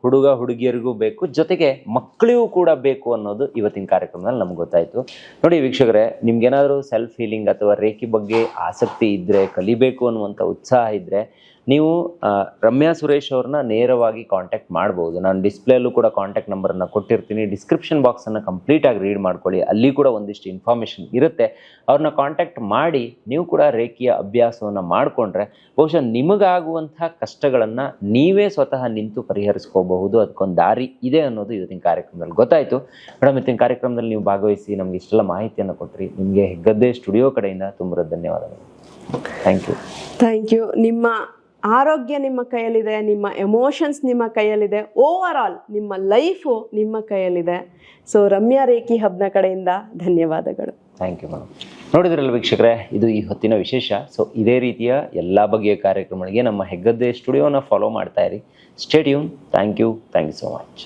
ಹುಡುಗ ಹುಡುಗಿಯರಿಗೂ ಬೇಕು. ಜೊತೆಗೆ ಮಕ್ಕಳಿಗೂ ಕೂಡ ಬೇಕು ಅನ್ನೋದು ಇವತ್ತಿನ ಕಾರ್ಯಕ್ರಮದಲ್ಲಿ ನಮ್ಗೆ ಗೊತ್ತಾಯಿತು. ನೋಡಿ ವೀಕ್ಷಕರೇ, ನಿಮ್ಗೇನಾದರೂ ಸೆಲ್ಫ್ ಹೀಲಿಂಗ್ ಅಥವಾ ರೇಖಿ ಬಗ್ಗೆ ಆಸಕ್ತಿ ಇದ್ದರೆ ಕಲಿಬೇಕು ಅನ್ನುವಂಥ ಉತ್ಸಾಹ ಇದ್ದರೆ ನೀವು ರಮ್ಯಾ ಸುರೇಶ್ ಅವ್ರನ್ನ ನೇರವಾಗಿ ಕಾಂಟ್ಯಾಕ್ಟ್ ಮಾಡ್ಬೋದು. ನಾನು ಡಿಸ್ಪ್ಲೇಲ್ಲೂ ಕೂಡ ಕಾಂಟ್ಯಾಕ್ಟ್ ನಂಬರನ್ನು ಕೊಟ್ಟಿರ್ತೀನಿ. ಡಿಸ್ಕ್ರಿಪ್ಷನ್ ಬಾಕ್ಸನ್ನು ಕಂಪ್ಲೀಟಾಗಿ ರೀಡ್ ಮಾಡ್ಕೊಳ್ಳಿ. ಅಲ್ಲಿ ಕೂಡ ಒಂದಿಷ್ಟು ಇನ್ಫಾರ್ಮೇಷನ್ ಇರುತ್ತೆ. ಅವ್ರನ್ನ ಕಾಂಟ್ಯಾಕ್ಟ್ ಮಾಡಿ, ನೀವು ಕೂಡ ರೇಖೆಯ ಅಭ್ಯಾಸವನ್ನು ಮಾಡಿಕೊಂಡ್ರೆ, ಬಹುಶಃ ನಿಮಗಾಗುವಂಥ ಕಷ್ಟಗಳನ್ನು ನೀವೇ ಸ್ವತಃ ನಿಂತು ಪರಿಹರಿಸ್ಕೋಬಹುದು. ಅದಕ್ಕೊಂದು ದಾರಿ ಇದೆ ಅನ್ನೋದು ಇವತ್ತಿನ ಕಾರ್ಯಕ್ರಮದಲ್ಲಿ ಗೊತ್ತಾಯಿತು. ಮೇಡಮ್ ಇವತ್ತಿನ ಕಾರ್ಯಕ್ರಮದಲ್ಲಿ ನೀವು ಭಾಗವಹಿಸಿ ನಮಗೆ ಇಷ್ಟೆಲ್ಲ ಮಾಹಿತಿಯನ್ನು ಕೊಟ್ಟರಿ ನಿಮಗೆ ಹೆಗ್ಗದ್ದೆ ಸ್ಟುಡಿಯೋ ಕಡೆಯಿಂದ ತುಂಬ ಧನ್ಯವಾದಗಳು. ಥ್ಯಾಂಕ್ ಯು ಥ್ಯಾಂಕ್ ಯು ನಿಮ್ಮ ಆರೋಗ್ಯ ನಿಮ್ಮ ಕೈಯಲ್ಲಿದೆ, ನಿಮ್ಮ ಎಮೋಷನ್ಸ್ ನಿಮ್ಮ ಕೈಯಲ್ಲಿದೆ ಓವರ್ ಆಲ್ ನಿಮ್ಮ ಲೈಫು ನಿಮ್ಮ ಕೈಯಲ್ಲಿದೆ. ಸೊ ರಮ್ಯಾ ರೇಖಿ ಹಬ್ನ ಕಡೆಯಿಂದ ಧನ್ಯವಾದಗಳು. ಥ್ಯಾಂಕ್ ಯು ಮೇಡಮ್ ನೋಡಿದ್ರಲ್ಲ ವೀಕ್ಷಕರೇ, ಇದು ಈ ಹೊತ್ತಿನ ವಿಶೇಷ. ಸೊ ಇದೇ ರೀತಿಯ ಎಲ್ಲ ಬಗೆಯ ಕಾರ್ಯಕ್ರಮಗಳಿಗೆ ನಮ್ಮ ಹೆಗ್ಗದ್ದೆ ಸ್ಟುಡಿಯೋನ ಫಾಲೋ ಮಾಡ್ತಾ ಇರಿ. Stadium thank you thank you so much